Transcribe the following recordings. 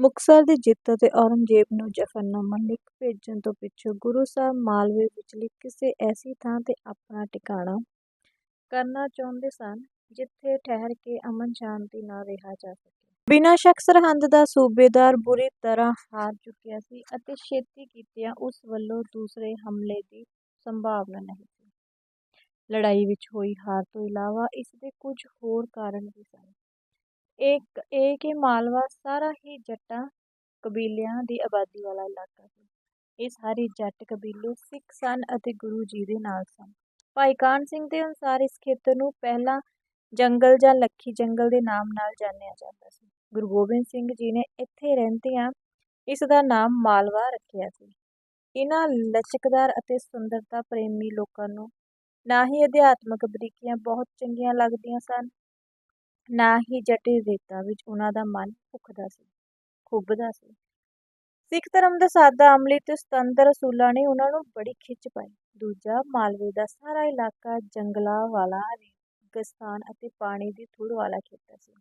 ਮੁਕਤਸਰ ਦੀ ਜਿੱਤ ਅਤੇ ਔਰੰਗਜ਼ੇਬ ਨੂੰ ਜ਼ਫ਼ਰਨਾਮਾ ਲਿਖ ਭੇਜਣ ਤੋਂ ਪਿੱਛੋਂ ਗੁਰੂ ਸਾਹਿਬ ਮਾਲਵੇ ਵਿਚਲੀ ਕਿਸੇ ਐਸੀ ਥਾਂ 'ਤੇ ਆਪਣਾ ਟਿਕਾਣਾ ਕਰਨਾ ਚਾਹੁੰਦੇ ਸਨ ਜਿੱਥੇ ਠਹਿਰ ਕੇ ਅਮਨ ਸ਼ਾਂਤੀ ਨਾਲ ਰਿਹਾ ਜਾ ਸਕੇ। ਬਿਨਾਂ ਸ਼ੱਕ ਸਰਹੰਦ ਦਾ ਸੂਬੇਦਾਰ ਬੁਰੀ ਤਰ੍ਹਾਂ ਹਾਰ ਚੁੱਕਿਆ ਸੀ ਅਤੇ ਛੇਤੀ ਕੀਤਿਆਂ ਉਸ ਵੱਲੋਂ ਦੂਸਰੇ ਹਮਲੇ ਦੀ ਸੰਭਾਵਨਾ ਨਹੀਂ ਸੀ। ਲੜਾਈ ਵਿੱਚ ਹੋਈ ਹਾਰ ਤੋਂ ਇਲਾਵਾ ਇਸ ਦੇ ਕੁਝ ਹੋਰ ਕਾਰਨ ਵੀ ਸਨ। ਇਹ ਇਹ ਕਿ ਮਾਲਵਾ ਸਾਰਾ ਹੀ ਜੱਟਾਂ ਕਬੀਲਿਆਂ ਦੀ ਆਬਾਦੀ ਵਾਲਾ ਇਲਾਕਾ ਸੀ। ਇਹ ਸਾਰੇ ਜੱਟ ਕਬੀਲੇ ਸਿੱਖ ਸਨ ਅਤੇ ਗੁਰੂ ਜੀ ਦੇ ਨਾਲ ਸਨ। ਭਾਈ ਕਾਨ ਸਿੰਘ ਦੇ ਅਨੁਸਾਰ ਇਸ ਖੇਤਰ ਨੂੰ ਪਹਿਲਾਂ ਜੰਗਲ ਜਾਂ ਲੱਖੀ ਜੰਗਲ ਦੇ ਨਾਮ ਨਾਲ ਜਾਣਿਆ ਜਾਂਦਾ ਸੀ। ਗੁਰੂ ਗੋਬਿੰਦ ਸਿੰਘ ਜੀ ਨੇ ਇੱਥੇ ਰਹਿੰਦਿਆਂ ਇਸ ਦਾ ਨਾਮ ਮਾਲਵਾ ਰੱਖਿਆ ਸੀ। ਇਹਨਾਂ ਲਚਕਦਾਰ ਅਤੇ ਸੁੰਦਰਤਾ ਪ੍ਰੇਮੀ ਲੋਕਾਂ ਨੂੰ ਨਾ ਹੀ ਅਧਿਆਤਮਕ ਬਰੀਕੀਆਂ ਬਹੁਤ ਚੰਗੀਆਂ ਲੱਗਦੀਆਂ ਸਨ, ਨਾ ਹੀ ਜਟਿਲ ਰੀਤਾਂ ਵਿੱਚ ਉਹਨਾਂ ਦਾ ਮਨ ਭੁੱਖਦਾ ਸੀ, ਖੁੱਭਦਾ ਸੀ। ਸਿੱਖ ਧਰਮ ਦਾ ਸਾਦਾ, ਅਮਲੀ ਤੇ ਸੁਤੰਤਰ ਅਸੂਲਾਂ ਨੇ ਉਨ੍ਹਾਂ ਨੂੰ ਬੜੀ ਖਿੱਚ ਪਾਈ। ਦੂਜਾ, ਮਾਲਵੇ ਦਾ ਸਾਰਾ ਇਲਾਕਾ ਜੰਗਲਾਂ ਵਾਲਾ, ਰੇਗਿਸਤਾਨ ਅਤੇ ਪਾਣੀ ਦੀ ਥੁੜ ਵਾਲਾ ਖੇਤਰ ਸੀ।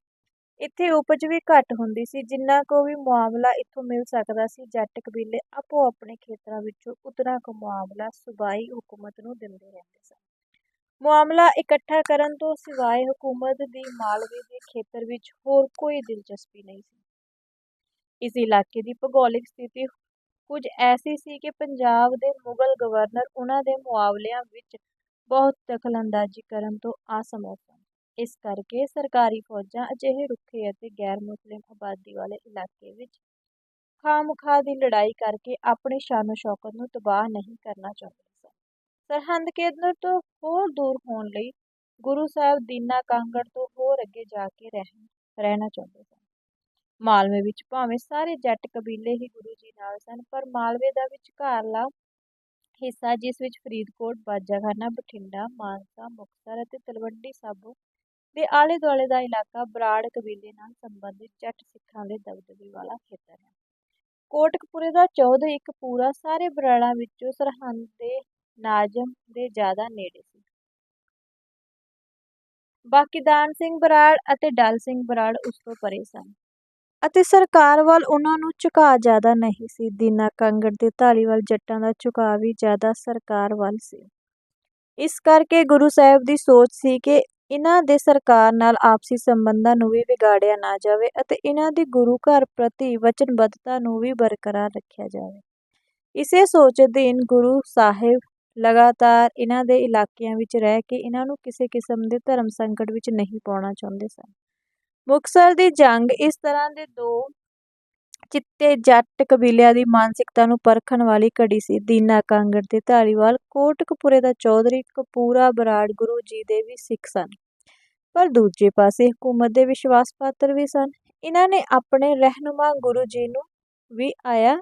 ਇੱਥੇ ਉਪਜ ਵੀ ਘੱਟ ਹੁੰਦੀ ਸੀ। ਜਿੰਨਾ ਕੁ ਵੀ ਮੁਆਵਲਾ ਇੱਥੋਂ ਮਿਲ ਸਕਦਾ ਸੀ, ਜੱਟ ਕਬੀਲੇ ਆਪੋ ਆਪਣੇ ਖੇਤਰਾਂ ਵਿੱਚੋਂ ਉਤਨਾ ਕੋ ਮੁਆਵਲਾ ਸੂਬਾਈ ਹਕੂਮਤ ਨੂੰ ਦਿੰਦੇ ਰਹਿੰਦੇ ਸਨ। ਮੁਆਵਜ਼ਾ ਇਕੱਠਾ ਕਰਨ ਤੋਂ ਸਿਵਾਏ ਹਕੂਮਤ ਦੀ ਮਾਲਵੇ ਦੇ ਖੇਤਰ ਵਿੱਚ ਹੋਰ ਕੋਈ ਦਿਲਚਸਪੀ ਨਹੀਂ ਸੀ। ਇਸ ਇਲਾਕੇ ਦੀ ਭੂਗੋਲਿਕ ਸਥਿਤੀ ਕੁਝ ਐਸੀ ਸੀ ਕਿ ਪੰਜਾਬ ਦੇ ਮੁਗਲ ਗਵਰਨਰ ਉਹਨਾਂ ਦੇ ਮੁਆਵਲਿਆਂ ਵਿੱਚ ਬਹੁਤ ਦਖਲਅੰਦਾਜ਼ੀ ਕਰਨ ਤੋਂ ਅਸਮਰਥ ਸਨ। ਇਸ ਕਰਕੇ ਸਰਕਾਰੀ ਫੌਜਾਂ ਅਜਿਹੇ ਰੁੱਖੇ ਅਤੇ ਗੈਰ-ਮੁਸਲਿਮ ਆਬਾਦੀ ਵਾਲੇ ਇਲਾਕੇ ਵਿੱਚ ਖਾਹ-ਮਖਾਹ ਦੀ ਲੜਾਈ ਕਰਕੇ ਆਪਣੀ ਸ਼ਾਨੋ-ਸ਼ੌਕਤ ਨੂੰ ਤਬਾਹ ਨਹੀਂ ਕਰਨਾ ਚਾਹੁੰਦੇ ਸਰਹੰਦ ਕੇਂਦਰ ਤੋਂ ਹੋਰ ਦੂਰ ਹੋਣ ਲਈ ਗੁਰੂ ਸਾਹਿਬ ਦੀਨਾ ਕਾਂਗੜ ਤੋਂ ਹੋਰ ਅੱਗੇ ਜਾ ਕੇ ਰਹਿਣਾ ਚਾਹੁੰਦੇ ਸਨ। ਮਾਲਵੇ ਵਿੱਚ ਭਾਵੇਂ ਸਾਰੇ ਜੱਟ ਕਬੀਲੇ ਹੀ ਗੁਰੂ ਜੀ ਨਾਲ ਸਨ, ਪਰ ਮਾਲਵੇ ਦਾ ਵਿਚਕਾਰਲਾ ਹਿੱਸਾ ਜਿਸ ਵਿੱਚ ਫਰੀਦਕੋਟ, ਬਾਜਾਖਾਨਾ, ਬਠਿੰਡਾ, ਮਾਨਸਾ, ਮੁਕਤਸਰ ਅਤੇ ਤਲਵੰਡੀ ਸਾਬੋ ਦੇ ਆਲੇ-ਦੁਆਲੇ ਦਾ ਇਲਾਕਾ ਬਰਾੜ ਕਬੀਲੇ ਨਾਲ ਸੰਬੰਧਿਤ ਜੱਟ ਸਿੱਖਾਂ ਦੇ ਦਬਦਬੇ ਵਾਲਾ ਖੇਤਰ ਹੈ। ਕੋਟਕਪੂਰੇ ਦਾ ਚੌਧ ਇੱਕ ਪੂਰਾ ਸਾਰੇ ਬਰਾੜਾਂ ਵਿੱਚੋਂ ਸਰਹੰਦ ਦੇ ਨਾਜ਼ਮ ਦੇ ਜ਼ਿਆਦਾ ਨੇੜੇ ਸੀ। ਬਾਕੀ ਦਾਨ ਸਿੰਘ ਬਰਾੜ ਅਤੇ ਡੱਲ ਸਿੰਘ ਬਰਾੜ ਉਸ ਤੋਂ ਪਰ੍ਹੇ ਸਨ। ਅਤੇ ਸਰਕਾਰ ਵੱਲ ਉਨ੍ਹਾਂ ਨੂੰ ਝੁਕਾਅ ਜ਼ਿਆਦਾ ਨਹੀਂ ਸੀ। ਦੀਨਾ ਕਾਂਗੜ ਤੇ ਧਾਲੀਵਾਲ ਜੱਟਾਂ ਦਾ ਝੁਕਾਅ ਵੀ ਜ਼ਿਆਦਾ ਸਰਕਾਰ ਵੱਲ ਸੀ। ਇਸ ਕਰਕੇ ਗੁਰੂ ਸਾਹਿਬ ਦੀ ਸੋਚ ਸੀ ਕਿ ਇਹਨਾਂ ਦੇ ਸਰਕਾਰ ਨਾਲ ਆਪਸੀ ਸੰਬੰਧਾਂ ਨੂੰ ਵੀ ਵਿਗਾੜਿਆ ਨਾ ਜਾਵੇ ਅਤੇ ਇਹਨਾਂ ਦੀ ਗੁਰੂ ਘਰ ਪ੍ਰਤੀ ਵਚਨਬੱਧਤਾ ਨੂੰ ਵੀ ਬਰਕਰਾਰ ਰੱਖਿਆ ਜਾਵੇ। ਇਸੇ ਸੋਚ ਅਧੀਨ ਗੁਰੂ ਸਾਹਿਬ ਲਗਾਤਾਰ ਇਹਨਾਂ ਦੇ ਇਲਾਕਿਆਂ ਵਿੱਚ ਰਹਿ ਕੇ ਇਹਨਾਂ ਨੂੰ ਕਿਸੇ ਕਿਸਮ ਦੇ ਧਰਮ ਸੰਕਟ ਵਿੱਚ ਨਹੀਂ ਪਾਉਣਾ ਚਾਹੁੰਦੇ ਸਨ। ਮੁਕਤਸਰ ਦੀ ਜੰਗ ਇਸ ਤਰ੍ਹਾਂ ਦੇ ਦੋ ਚਿੱਟੇ ਜੱਟ ਕਬੀਲਿਆਂ ਦੀ ਮਾਨਸਿਕਤਾ ਨੂੰ ਪਰਖਣ ਵਾਲੀ ਘੜੀ ਸੀ। ਦੀਨਾ ਕਾਂਗੜ ਤੇ ਧਾਲੀਵਾਲ ਕੋਟਕਪੂਰੇ ਦਾ ਚੌਧਰੀ ਕਪੂਰਾ ਬਰਾੜ ਗੁਰੂ ਜੀ ਦੇ ਵੀ ਸਿੱਖ ਸਨ, ਪਰ ਦੂਜੇ ਪਾਸੇ ਹਕੂਮਤ ਦੇ ਵਿਸ਼ਵਾਸ ਪਾਤਰ ਵੀ ਸਨ। ਇਹਨਾਂ ਨੇ ਆਪਣੇ ਰਹਿਨੁਮਾ ਗੁਰੂ ਜੀ ਨੂੰ ਵੀ ਆਇਆ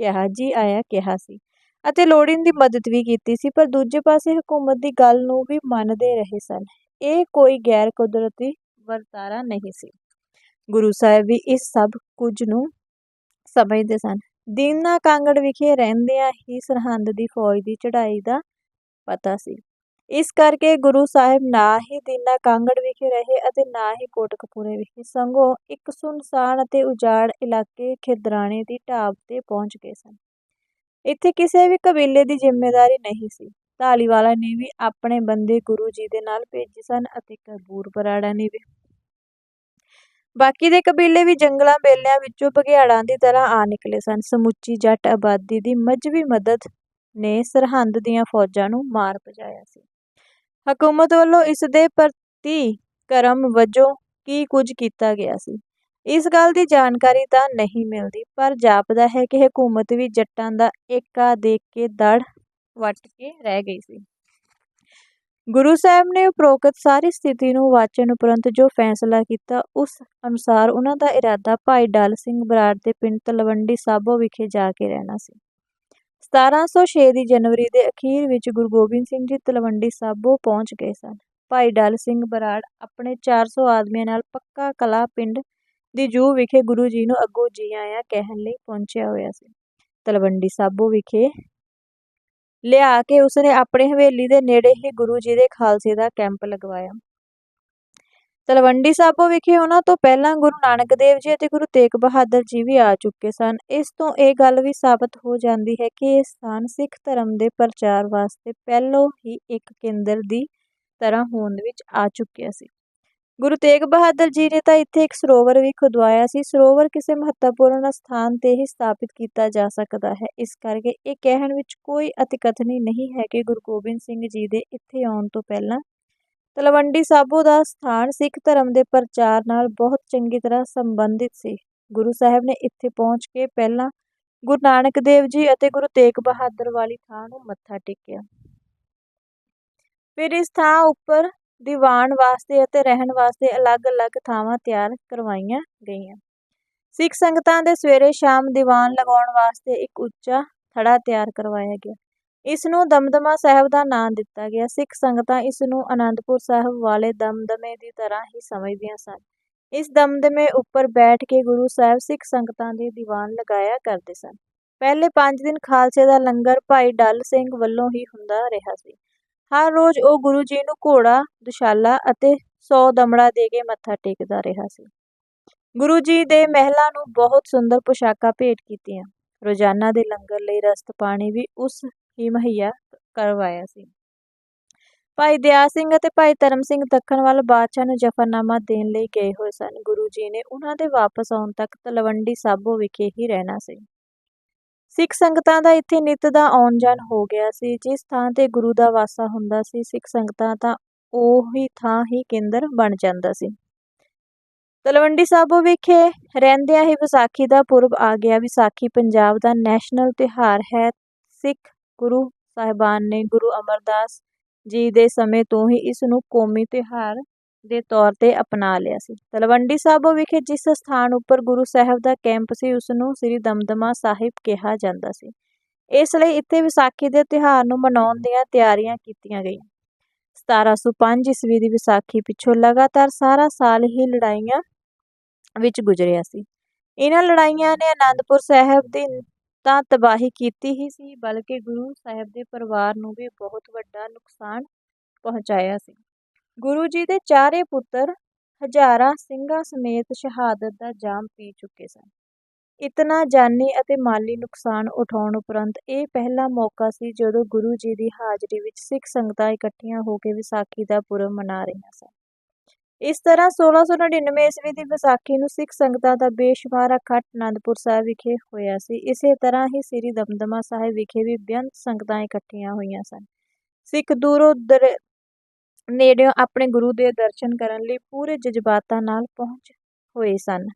ਕਿਹਾ ਜੀ ਆਇਆ ਕਿਹਾ ਸੀ ਅਤੇ ਲੋੜੀਂਦੀ ਮਦਦ ਵੀ ਕੀਤੀ ਸੀ, ਪਰ ਦੂਜੇ ਪਾਸੇ ਹਕੂਮਤ ਦੀ ਗੱਲ ਨੂੰ ਵੀ ਮੰਨਦੇ ਰਹੇ ਸਨ। ਇਹ ਕੋਈ ਗੈਰ-ਕੁਦਰਤੀ ਵਰਤਾਰਾ ਨਹੀਂ ਸੀ। ਗੁਰੂ ਸਾਹਿਬ ਵੀ ਇਸ ਸਭ ਕੁਝ ਨੂੰ ਸਮਝਦੇ ਸਨ। ਦੀਨਾ ਕਾਂਗੜ ਵਿਖੇ ਰਹਿੰਦਿਆਂ ਹੀ ਸਰਹੰਦ ਦੀ ਫੌਜ ਦੀ ਚੜ੍ਹਾਈ ਦਾ ਪਤਾ ਸੀ। ਇਸ ਕਰਕੇ ਗੁਰੂ ਸਾਹਿਬ ਨਾ ਹੀ ਦੀਨਾ ਕਾਂਗੜ ਵਿਖੇ ਰਹੇ ਅਤੇ ਨਾ ਹੀ ਕੋਟਕਪੂਰੇ ਵਿਖੇ, ਸਗੋਂ ਇੱਕ ਸੁਨਸਾਨ ਅਤੇ ਉਜਾੜ ਇਲਾਕੇ ਖਿਦਰਾਣੇ ਦੀ ਢਾਬ 'ਤੇ ਪਹੁੰਚ ਗਏ ਸਨ। ਇੱਥੇ ਕਿਸੇ ਵੀ ਕਬੀਲੇ ਦੀ ਜ਼ਿੰਮੇਦਾਰੀ ਨਹੀਂ ਸੀ। ਧਾਲੀਵਾਲਾਂ ਨੇ ਵੀ ਆਪਣੇ ਬੰਦੇ ਗੁਰੂ ਜੀ ਦੇ ਨਾਲ ਭੇਜੇ ਸਨ ਅਤੇ ਕਪੂਰ ਬਰਾੜਾਂ ਨੇ ਵੀ। ਬਾਕੀ ਦੇ ਕਬੀਲੇ ਵੀ ਜੰਗਲਾਂ ਬੇਲਿਆਂ ਵਿੱਚੋਂ ਬਘਿਆੜਾਂ ਦੀ ਤਰ੍ਹਾਂ ਆ ਨਿਕਲੇ ਸਨ। ਸਮੁੱਚੀ ਜੱਟ ਆਬਾਦੀ ਦੀ ਮਜ਼ਬੀ ਮਦਦ ਨੇ ਸਰਹੰਦ ਦੀਆਂ ਫੌਜਾਂ ਨੂੰ ਮਾਰ ਪਜਾਇਆ ਸੀ। ਹਕੂਮਤ ਵੱਲੋਂ ਇਸ ਦੇ ਪ੍ਰਤੀਕਰਮ ਵਜੋਂ ਕੀ ਕੁਝ ਕੀਤਾ ਗਿਆ ਸੀ, ਇਸ ਗੱਲ ਦੀ ਜਾਣਕਾਰੀ ਤਾਂ ਨਹੀਂ ਮਿਲਦੀ, ਪਰ ਜਾਪਦਾ ਹੈ ਕਿ ਹਕੂਮਤ ਵੀ ਜੱਟਾਂ ਦਾ ਏਕਾ ਦੇਖ ਕੇ ਦੜ ਵੱਟ ਕੇ ਰਹਿ ਗਈ ਸੀ। ਗੁਰੂ ਸਾਹਿਬ ਨੇ ਉਪਰੋਕਤ ਸਾਰੀ ਸਥਿਤੀ ਨੂੰ ਵਾਚਣ ਉਪਰੰਤ ਜੋ ਫੈਸਲਾ ਕੀਤਾ, ਉਸ ਅਨੁਸਾਰ ਉਹਨਾਂ ਦਾ ਇਰਾਦਾ ਭਾਈ ਡਾਲ ਸਿੰਘ ਬਰਾੜ ਦੇ ਪਿੰਡ ਤਲਵੰਡੀ ਸਾਬੋ ਵਿਖੇ ਜਾ ਕੇ ਰਹਿਣਾ ਸੀ। ਸਤਾਰਾਂ ਸੌ ਛੇ ਦੀ ਜਨਵਰੀ ਦੇ ਅਖੀਰ ਵਿੱਚ ਗੁਰੂ ਗੋਬਿੰਦ ਸਿੰਘ ਜੀ ਤਲਵੰਡੀ ਸਾਬੋ ਪਹੁੰਚ ਗਏ ਸਨ। ਭਾਈ ਡਾਲ ਸਿੰਘ ਬਰਾੜ ਆਪਣੇ ਚਾਰ ਸੌ ਆਦਮੀਆਂ ਨਾਲ ਪੱਕਾ ਕਲਾ ਪਿੰਡ ਦੀ ਜੂਹ ਵਿਖੇ ਗੁਰੂ ਜੀ ਨੂੰ ਅੱਗੋਂ ਜੀ ਆਇਆਂ ਕਹਿਣ ਲਈ ਪਹੁੰਚਿਆ ਹੋਇਆ ਸੀ। ਤਲਵੰਡੀ ਸਾਬੋ ਵਿਖੇ ਲਿਆ ਕੇ ਉਸਨੇ ਆਪਣੀ ਹਵੇਲੀ ਦੇ ਨੇੜੇ ਹੀ ਗੁਰੂ ਜੀ ਦੇ ਖਾਲਸੇ ਦਾ ਕੈਂਪ ਲਗਵਾਇਆ। ਤਲਵੰਡੀ ਸਾਬੋ ਵਿਖੇ ਉਹਨਾਂ ਤੋਂ ਪਹਿਲਾਂ ਗੁਰੂ ਨਾਨਕ ਦੇਵ ਜੀ ਅਤੇ ਗੁਰੂ ਤੇਗ ਬਹਾਦਰ ਜੀ ਵੀ ਆ ਚੁੱਕੇ ਸਨ ਇਸ ਤੋਂ ਇਹ ਗੱਲ ਵੀ ਸਾਬਤ ਹੋ ਜਾਂਦੀ ਹੈ ਕਿ ਇਹ ਸਥਾਨ ਸਿੱਖ ਧਰਮ ਦੇ ਪ੍ਰਚਾਰ ਵਾਸਤੇ ਪਹਿਲੋਂ ਹੀ ਇੱਕ ਕੇਂਦਰ ਦੀ ਤਰ੍ਹਾਂ ਹੋਂਦ ਵਿੱਚ ਆ ਚੁੱਕਿਆ ਸੀ ਗੁਰੂ ਤੇਗ ਬਹਾਦਰ ਜੀ ਨੇ ਤਾਂ ਇੱਥੇ ਇੱਕ ਸਰੋਵਰ ਵੀ ਖੁਦਵਾਇਆ ਸੀ। ਸਰੋਵਰ ਕਿਸੇ ਮਹੱਤਵਪੂਰਨ ਸਥਾਨ ਤੇ ਹੀ ਸਥਾਪਿਤ ਕੀਤਾ ਜਾ ਸਕਦਾ ਹੈ। ਇਸ ਕਰਕੇ ਇਹ ਕਹਿਣ ਵਿੱਚ ਕੋਈ ਅਤਿਕਥਨੀ ਨਹੀਂ ਹੈ ਕਿ ਗੁਰੂ ਗੋਬਿੰਦ ਸਿੰਘ ਜੀ ਦੇ ਇੱਥੇ ਆਉਣ ਤੋਂ ਪਹਿਲਾਂ ਤਲਵੰਡੀ ਸਾਬੋ ਦਾ ਸਥਾਨ ਸਿੱਖ ਧਰਮ ਦੇ ਪ੍ਰਚਾਰ ਨਾਲ ਬਹੁਤ ਚੰਗੀ ਤਰ੍ਹਾਂ ਸੰਬੰਧਿਤ ਸੀ। ਗੁਰੂ ਸਾਹਿਬ ਨੇ ਇੱਥੇ ਪਹੁੰਚ ਕੇ ਪਹਿਲਾਂ ਗੁਰੂ ਨਾਨਕ ਦੇਵ ਜੀ ਅਤੇ ਗੁਰੂ ਤੇਗ ਬਹਾਦਰ ਵਾਲੀ ਥਾਂ ਨੂੰ ਮੱਥਾ ਟੇਕਿਆ। ਫਿਰ ਇਸ ਥਾਂ ਉੱਪਰ ਦੀਵਾਨ ਵਾਸਤੇ ਅਤੇ ਰਹਿਣ ਵਾਸਤੇ ਅਲੱਗ-ਅਲੱਗ ਥਾਵਾਂ ਤਿਆਰ ਕਰਵਾਈਆਂ ਗਈਆਂ। ਸਿੱਖ ਸੰਗਤਾਂ ਦੇ ਸਵੇਰੇ ਸ਼ਾਮ ਦੀਵਾਨ ਲਗਾਉਣ ਵਾਸਤੇ ਇੱਕ ਉੱਚਾ ਥੜਾ ਤਿਆਰ ਕਰਵਾਇਆ ਗਿਆ। ਇਸ ਨੂੰ ਦਮਦਮਾ ਸਾਹਿਬ ਦਾ ਨਾਮ ਦਿੱਤਾ ਗਿਆ। ਸਿੱਖ ਸੰਗਤਾਂ ਇਸ ਨੂੰ ਆਨੰਦਪੁਰ ਸਾਹਿਬ ਵਾਲੇ ਦਮਦਮੇ ਦੀ ਤਰ੍ਹਾਂ ਹੀ ਸਮਝਦੀਆਂ ਸਨ। ਇਸ ਦਮਦਮੇ ਉੱਪਰ ਬੈਠ ਕੇ ਗੁਰੂ ਸਾਹਿਬ ਸਿੱਖ ਸੰਗਤਾਂ ਦੇ ਦੀਵਾਨ ਲਗਾਇਆ ਕਰਦੇ ਸਨ। ਪਹਿਲੇ 5 ਦਿਨ ਖਾਲਸੇ ਦਾ ਲੰਗਰ ਭਾਈ ਡੱਲ ਸਿੰਘ ਵੱਲੋਂ ਹੀ ਹੁੰਦਾ ਰਿਹਾ ਸੀ। ਹਰ ਰੋਜ਼ ਉਹ ਗੁਰੂ ਜੀ ਨੂੰ ਘੋੜਾ, ਦੁਸ਼ਾਲਾ ਅਤੇ 100 ਦਮੜਾ ਦੇ ਕੇ ਮੱਥਾ ਟੇਕਦਾ ਰਿਹਾ ਸੀ। ਗੁਰੂ ਜੀ ਦੇ ਮਹਿਲਾਂ ਨੂੰ ਬਹੁਤ ਸੁੰਦਰ ਪੁਸ਼ਾਕਾਂ ਭੇਟ ਕੀਤੀਆਂ। ਰੋਜ਼ਾਨਾ ਦੇ ਲੰਗਰ ਲਈ ਰਸਤ ਪਾਣੀ ਵੀ ਉਸ ਹੀ ਮੁਹੱਈਆ ਕਰਵਾਇਆ ਸੀ। ਭਾਈ ਦਿਆ ਸਿੰਘ ਅਤੇ ਭਾਈ ਧਰਮ ਸਿੰਘ ਦੱਖਣ ਵੱਲ ਬਾਦਸ਼ਾਹ ਨੂੰ ਜਫਰਨਾਮਾ ਦੇਣ ਲਈ ਗਏ ਹੋਏ ਸਨ। ਗੁਰੂ ਜੀ ਨੇ ਉਹਨਾਂ ਦੇ ਵਾਪਸ ਆਉਣ ਤੱਕ ਤਲਵੰਡੀ ਸਾਬੋ ਵਿਖੇ ਹੀ ਰਹਿਣਾ ਸੀ। ਸਿੱਖ ਸੰਗਤਾਂ ਦਾ ਇੱਥੇ ਨਿਤ ਦਾ ਆਉਣ ਜਾਣ ਹੋ ਗਿਆ ਸੀ। ਜਿਸ ਥਾਂ ਤੇ ਗੁਰੂ ਦਾ ਵਾਸਾ ਹੁੰਦਾ ਸੀ, ਸਿੱਖ ਸੰਗਤਾਂ ਤਾਂ ਉਹੀ ਥਾਂ ਹੀ ਕੇਂਦਰ ਬਣ ਜਾਂਦਾ ਸੀ। ਤਲਵੰਡੀ ਸਾਬੋ ਵਿਖੇ ਰਹਿੰਦਿਆਂ ਹੀ ਵਿਸਾਖੀ ਦਾ ਪੁਰਬ ਆ ਗਿਆ। ਵਿਸਾਖੀ ਪੰਜਾਬ ਦਾ ਨੈਸ਼ਨਲ ਤਿਉਹਾਰ ਹੈ। ਸਿੱਖ ਗੁਰੂ ਸਾਹਿਬਾਨ ਨੇ ਗੁਰੂ ਅਮਰਦਾਸ ਜੀ ਦੇ ਸਮੇਂ ਤੋਂ ਹੀ ਇਸ ਨੂੰ ਕੌਮੀ ਤਿਉਹਾਰ ਦੇ ਤੌਰ ਤੇ ਅਪਣਾ ਲਿਆ ਸੀ। ਤਲਵੰਡੀ ਸਾਬੋ ਵਿਖੇ ਜਿਸ ਸਥਾਨ ਉੱਪਰ ਗੁਰੂ ਸਾਹਿਬ ਦਾ ਕੈਂਪ ਸੀ ਉਸ ਨੂੰ ਸ੍ਰੀ ਦਮਦਮਾ ਸਾਹਿਬ ਕਿਹਾ ਜਾਂਦਾ ਸੀ। ਇਸ ਲਈ ਇੱਥੇ ਵਿਸਾਖੀ ਦੇ ਤਿਉਹਾਰ ਨੂੰ ਮਨਾਉਣ ਦੀਆਂ ਤਿਆਰੀਆਂ ਕੀਤੀਆਂ ਗਈਆਂ। 1705 ਈਸਵੀ ਦੀ ਵਿਸਾਖੀ ਪਿੱਛੋਂ ਲਗਾਤਾਰ ਸਾਰਾ ਸਾਲ ਹੀ ਲੜਾਈਆਂ ਵਿੱਚ ਗੁਜ਼ਰਿਆ ਸੀ। ਇਹਨਾਂ ਲੜਾਈਆਂ ਨੇ ਆਨੰਦਪੁਰ ਸਾਹਿਬ ਦੀ ਤਾਂ ਤਬਾਹੀ ਕੀਤੀ ਹੀ ਸੀ, ਬਲਕਿ ਗੁਰੂ ਸਾਹਿਬ ਦੇ ਪਰਿਵਾਰ ਨੂੰ ਵੀ ਬਹੁਤ ਵੱਡਾ ਨੁਕਸਾਨ ਪਹੁੰਚਾਇਆ ਸੀ। ਗੁਰੂ ਜੀ ਦੇ ਚਾਰੇ ਪੁੱਤਰ ਹਜ਼ਾਰਾਂ ਸਿੰਘਾਂ ਸਮੇਤ ਸ਼ਹਾਦਤ ਦਾ ਜਾਮ ਪੀ ਚੁੱਕੇ ਸਨ। ਇਤਨਾ ਜਾਨੀ ਅਤੇ ਮਾਲੀ ਨੁਕਸਾਨ ਉਠਾਉਣ ਉਪਰੰਤ ਇਹ ਪਹਿਲਾ ਮੌਕਾ ਸੀ ਜਦੋਂ ਗੁਰੂ ਜੀ ਦੀ ਹਾਜ਼ਰੀ ਵਿੱਚ ਸਿੱਖ ਸੰਗਤਾਂ ਇਕੱਠੀਆਂ ਹੋ ਕੇ ਵਿਸਾਖੀ ਦਾ ਪੁਰਬ ਮਨਾ ਰਹੀਆਂ ਸਨ। ਇਸ ਤਰ੍ਹਾਂ 1699 ਈਸਵੀ ਦੀ ਵਿਸਾਖੀ ਨੂੰ ਸਿੱਖ ਸੰਗਤਾਂ ਦਾ ਬੇਸ਼ੁਮਾਰ ਇਕੱਠ ਅਨੰਦਪੁਰ ਸਾਹਿਬ ਵਿਖੇ ਹੋਇਆ ਸੀ। ਇਸੇ ਤਰ੍ਹਾਂ ਹੀ ਸ੍ਰੀ ਦਮਦਮਾ ਸਾਹਿਬ ਵਿਖੇ ਵੀ ਬੇਅੰਤ ਸੰਗਤਾਂ ਇਕੱਠੀਆਂ ਹੋਈਆਂ ਸਨ। ਸਿੱਖ ਦੂਰੋਂ ਦਰ ਨੇੜਿਓਂ ਆਪਣੇ ਗੁਰੂ ਦੇ ਦਰਸ਼ਨ ਕਰਨ ਲਈ ਪੂਰੇ ਜਜ਼ਬਾਤਾਂ ਨਾਲ ਪਹੁੰਚ ਹੋਏ ਸਨ।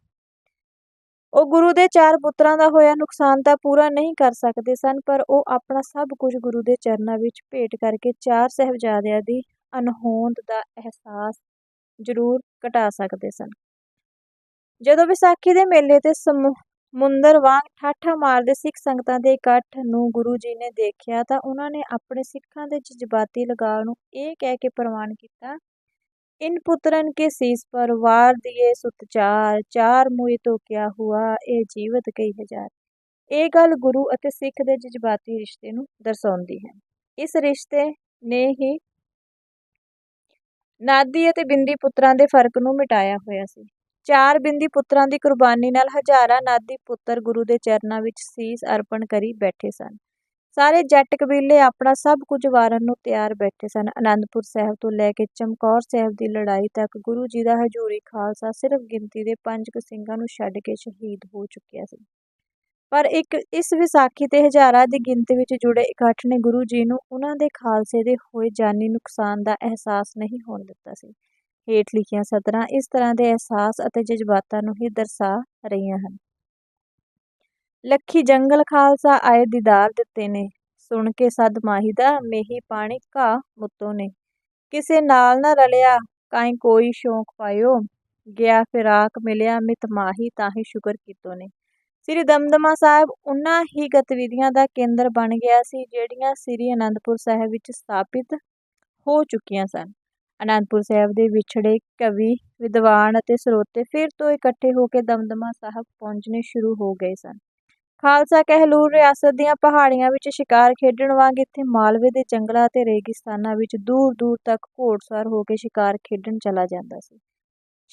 ਉਹ ਗੁਰੂ ਦੇ ਚਾਰ ਪੁੱਤਰਾਂ ਦਾ ਹੋਇਆ ਨੁਕਸਾਨ ਤਾਂ ਪੂਰਾ ਨਹੀਂ ਕਰ ਸਕਦੇ ਸਨ, ਪਰ ਉਹ ਆਪਣਾ ਸਭ ਕੁਝ ਗੁਰੂ ਦੇ ਚਰਨਾਂ ਵਿੱਚ ਭੇਟ ਕਰਕੇ ਚਾਰ ਸਹਿਬਜ਼ਾਦਿਆਂ ਦੀ ਅਨਹੋਂਦ ਦਾ ਅਹਿਸਾਸ ਜ਼ਰੂਰ ਘਟਾ ਸਕਦੇ ਸਨ। ਜਦੋਂ ਵਿਸਾਖੀ ਦੇ ਮੇਲੇ ਤੇ ਸਮੂਹ ਸਮੁੰਦਰ ਵਾਂਗ ਠਾਠਾ ਮਾਰਦੇ ਸਿੱਖ ਸੰਗਤਾਂ ਦੇ ਇਕੱਠ ਨੂੰ ਗੁਰੂ ਜੀ ਨੇ ਦੇਖਿਆ ਤਾਂ ਉਹਨਾਂ ਨੇ ਆਪਣੇ ਸਿੱਖਾਂ ਦੇ ਜਜ਼ਬਾਤੀ ਲਗਾਅ ਨੂੰ ਇਹ ਕਹਿ ਕੇ ਪ੍ਰਵਾਨ ਕੀਤਾ इन पुत्रन के शीस पर वार दिए सुत चार ਚਾਰ ਮੂਏ ਤੋਂ ਕਿਆ ਹੁਆ ਇਹ ਜੀਵਤ ਕਈ ਹਜ਼ਾਰ ਇਹ ਗੱਲ ਗੁਰੂ ਅਤੇ ਸਿੱਖ ਦੇ ਜਜ਼ਬਾਤੀ ਰਿਸ਼ਤੇ ਨੂੰ ਦਰਸਾਉਂਦੀ ਹੈ ਇਸ ਰਿਸ਼ਤੇ ਨੇ ਹੀ ਨਾਦੀ ਅਤੇ ਬਿੰਦੀ ਪੁੱਤਰਾਂ ਦੇ ਫਰਕ ਨੂੰ ਮਿਟਾਇਆ ਹੋਇਆ ਸੀ ਚਾਰ ਬਿੰਦੀ ਪੁੱਤਰਾਂ ਦੀ ਕੁਰਬਾਨੀ ਨਾਲ ਹਜ਼ਾਰਾਂ ਨਾਦੀ ਪੁੱਤਰ ਗੁਰੂ ਦੇ ਚਰਨਾਂ ਵਿੱਚ ਸੀਸ ਅਰਪਣ ਕਰੀ ਬੈਠੇ ਸਨ। ਸਾਰੇ ਜੱਟ ਕਬੀਲੇ ਆਪਣਾ ਸਭ ਕੁਝ ਵਾਰਨ ਨੂੰ ਤਿਆਰ ਬੈਠੇ ਸਨ। ਅਨੰਦਪੁਰ ਸਾਹਿਬ ਤੋਂ ਲੈ ਕੇ ਚਮਕੌਰ ਸਾਹਿਬ ਦੀ ਲੜਾਈ ਤੱਕ ਗੁਰੂ ਜੀ ਦਾ ਹਜ਼ੂਰੀ ਖਾਲਸਾ ਸਿਰਫ ਗਿਣਤੀ ਦੇ ਪੰਜ ਕੁ ਸਿੰਘਾਂ ਨੂੰ ਛੱਡ ਕੇ ਸ਼ਹੀਦ ਹੋ ਚੁੱਕਿਆ ਸੀ। ਪਰ ਇੱਕ ਇਸ ਵਿਸਾਖੀ ਤੇ ਹਜ਼ਾਰਾਂ ਦੀ ਗਿਣਤੀ ਵਿੱਚ ਜੁੜੇ ਇਕੱਠ ਨੇ ਗੁਰੂ ਜੀ ਨੂੰ ਉਹਨਾਂ ਦੇ ਖਾਲਸੇ ਦੇ ਹੋਏ ਜਾਨੀ ਨੁਕਸਾਨ ਦਾ ਅਹਿਸਾਸ ਨਹੀਂ ਹੋਣ ਦਿੱਤਾ ਸੀ। ਹੇਠ ਲਿਖੀਆਂ ਸਤਰਾਂ ਇਸ ਤਰ੍ਹਾਂ ਦੇ ਅਹਿਸਾਸ ਅਤੇ ਜਜ਼ਬਾਤਾਂ ਨੂੰ ਹੀ ਦਰਸਾ ਰਹੀਆਂ ਹਨ। ਲੱਖੀ ਜੰਗਲ ਖਾਲਸਾ ਆਏ ਦੀਦਾਰ ਦਿੱਤੇ ਨੇ। ਸੁਣ ਕੇ ਸਦ ਮਾਹੀ ਦਾ, ਮੇਹੀ ਪਾਣੀ ਘਾ ਮੁੱਤੋਂ ਨੇ। ਕਿਸੇ ਨਾਲ ਨਾ ਰਲਿਆ, ਕਾਈ ਕੋਈ ਸ਼ੌਂਕ ਪਾਇਓ। ਗਿਆ ਫਿਰਾਕ ਮਿਲਿਆ ਮਿਤ ਮਾਹੀ ਤਾਂ ਹੀ ਸ਼ੁਕਰ ਕੀਤੋ ਨੇ। ਸ੍ਰੀ ਦਮਦਮਾ ਸਾਹਿਬ ਉਹਨਾਂ ਹੀ ਗਤੀਵਿਧੀਆਂ ਦਾ ਕੇਂਦਰ ਬਣ ਗਿਆ ਸੀ, ਜਿਹੜੀਆਂ ਸ੍ਰੀ ਅਨੰਦਪੁਰ ਸਾਹਿਬ ਵਿੱਚ ਸਥਾਪਿਤ ਹੋ ਚੁੱਕੀਆਂ ਸਨ। ਅਨੰਦਪੁਰ ਸਾਹਿਬ ਦੇ ਵਿਛੜੇ ਕਵੀ, ਵਿਦਵਾਨ ਅਤੇ ਸਰੋਤੇ ਫਿਰ ਤੋਂ ਇਕੱਠੇ ਹੋ ਕੇ ਦਮਦਮਾ ਸਾਹਿਬ ਪਹੁੰਚਣੇ ਸ਼ੁਰੂ ਹੋ ਗਏ ਸਨ ਖਾਲਸਾ ਕਹਿਲੂਰ ਰਿਆਸਤ ਦੀਆਂ ਪਹਾੜੀਆਂ ਵਿੱਚ ਸ਼ਿਕਾਰ ਖੇਡਣ ਵਾਂਗ ਇੱਥੇ ਮਾਲਵੇ ਦੇ ਜੰਗਲਾਂ ਅਤੇ ਰੇਗਿਸਤਾਨਾਂ ਵਿੱਚ ਦੂਰ ਦੂਰ ਤੱਕ ਘੋੜਸਵਾਰ ਹੋ ਕੇ ਸ਼ਿਕਾਰ ਖੇਡਣ ਚਲਾ ਜਾਂਦਾ ਸੀ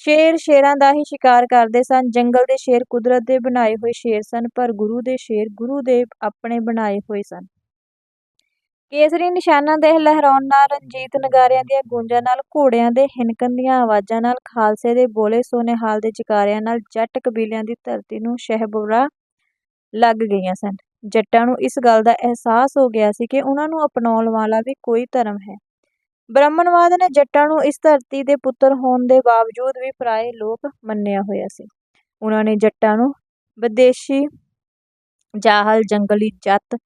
ਸ਼ੇਰ ਸ਼ੇਰਾਂ ਦਾ ਹੀ ਸ਼ਿਕਾਰ ਕਰਦੇ ਸਨ। ਜੰਗਲ ਦੇ ਸ਼ੇਰ ਕੁਦਰਤ ਦੇ ਬਣਾਏ ਹੋਏ ਸ਼ੇਰ ਸਨ, ਪਰ ਗੁਰੂ ਦੇ ਸ਼ੇਰ ਗੁਰੂ ਦੇ ਆਪਣੇ ਬਣਾਏ ਹੋਏ ਸਨ। ਕੇਸਰੀ ਨਿਸ਼ਾਨਾਂ ਦੇ ਲਹਿਰਾਉਣ ਨਾਲ ਰਣਜੀਤ ਨਗਾਰਿਆਂ ਦੀਆਂ ਗੂੰਜਾਂ ਨਾਲ, ਘੋੜਿਆਂ ਦੇ ਹਿਣਕਣ ਦੀਆਂ ਆਵਾਜ਼ਾਂ ਨਾਲ, ਖਾਲਸੇ ਦੇ ਬੋਲੇ ਸੋ ਦੇ ਜੈਕਾਰਿਆਂ ਨਾਲ ਜੱਟ ਕਬੀਲਿਆਂ ਦੀ ਧਰਤੀ ਨੂੰ ਸ਼ਹਿਬਰਾ ਲੱਗ ਗਈਆਂ ਸਨ। ਜੱਟਾਂ ਨੂੰ ਇਸ ਗੱਲ ਦਾ ਅਹਿਸਾਸ ਹੋ ਗਿਆ ਸੀ ਕਿ ਉਹਨਾਂ ਨੂੰ ਅਪਣਾਉਣ ਵਾਲਾ ਵੀ ਕੋਈ ਧਰਮ ਹੈ। ਬ੍ਰਾਹਮਣਵਾਦ ਨੇ ਜੱਟਾਂ ਨੂੰ ਇਸ ਧਰਤੀ ਦੇ ਪੁੱਤਰ ਹੋਣ ਦੇ ਬਾਵਜੂਦ ਵੀ ਪਰਾਏ ਲੋਕ ਮੰਨਿਆ ਹੋਇਆ ਸੀ। ਉਹਨਾਂ ਨੇ ਜੱਟਾਂ ਨੂੰ ਵਿਦੇਸ਼ੀ ਜਾਹਲ, ਜੰਗਲੀ ਜੱਤ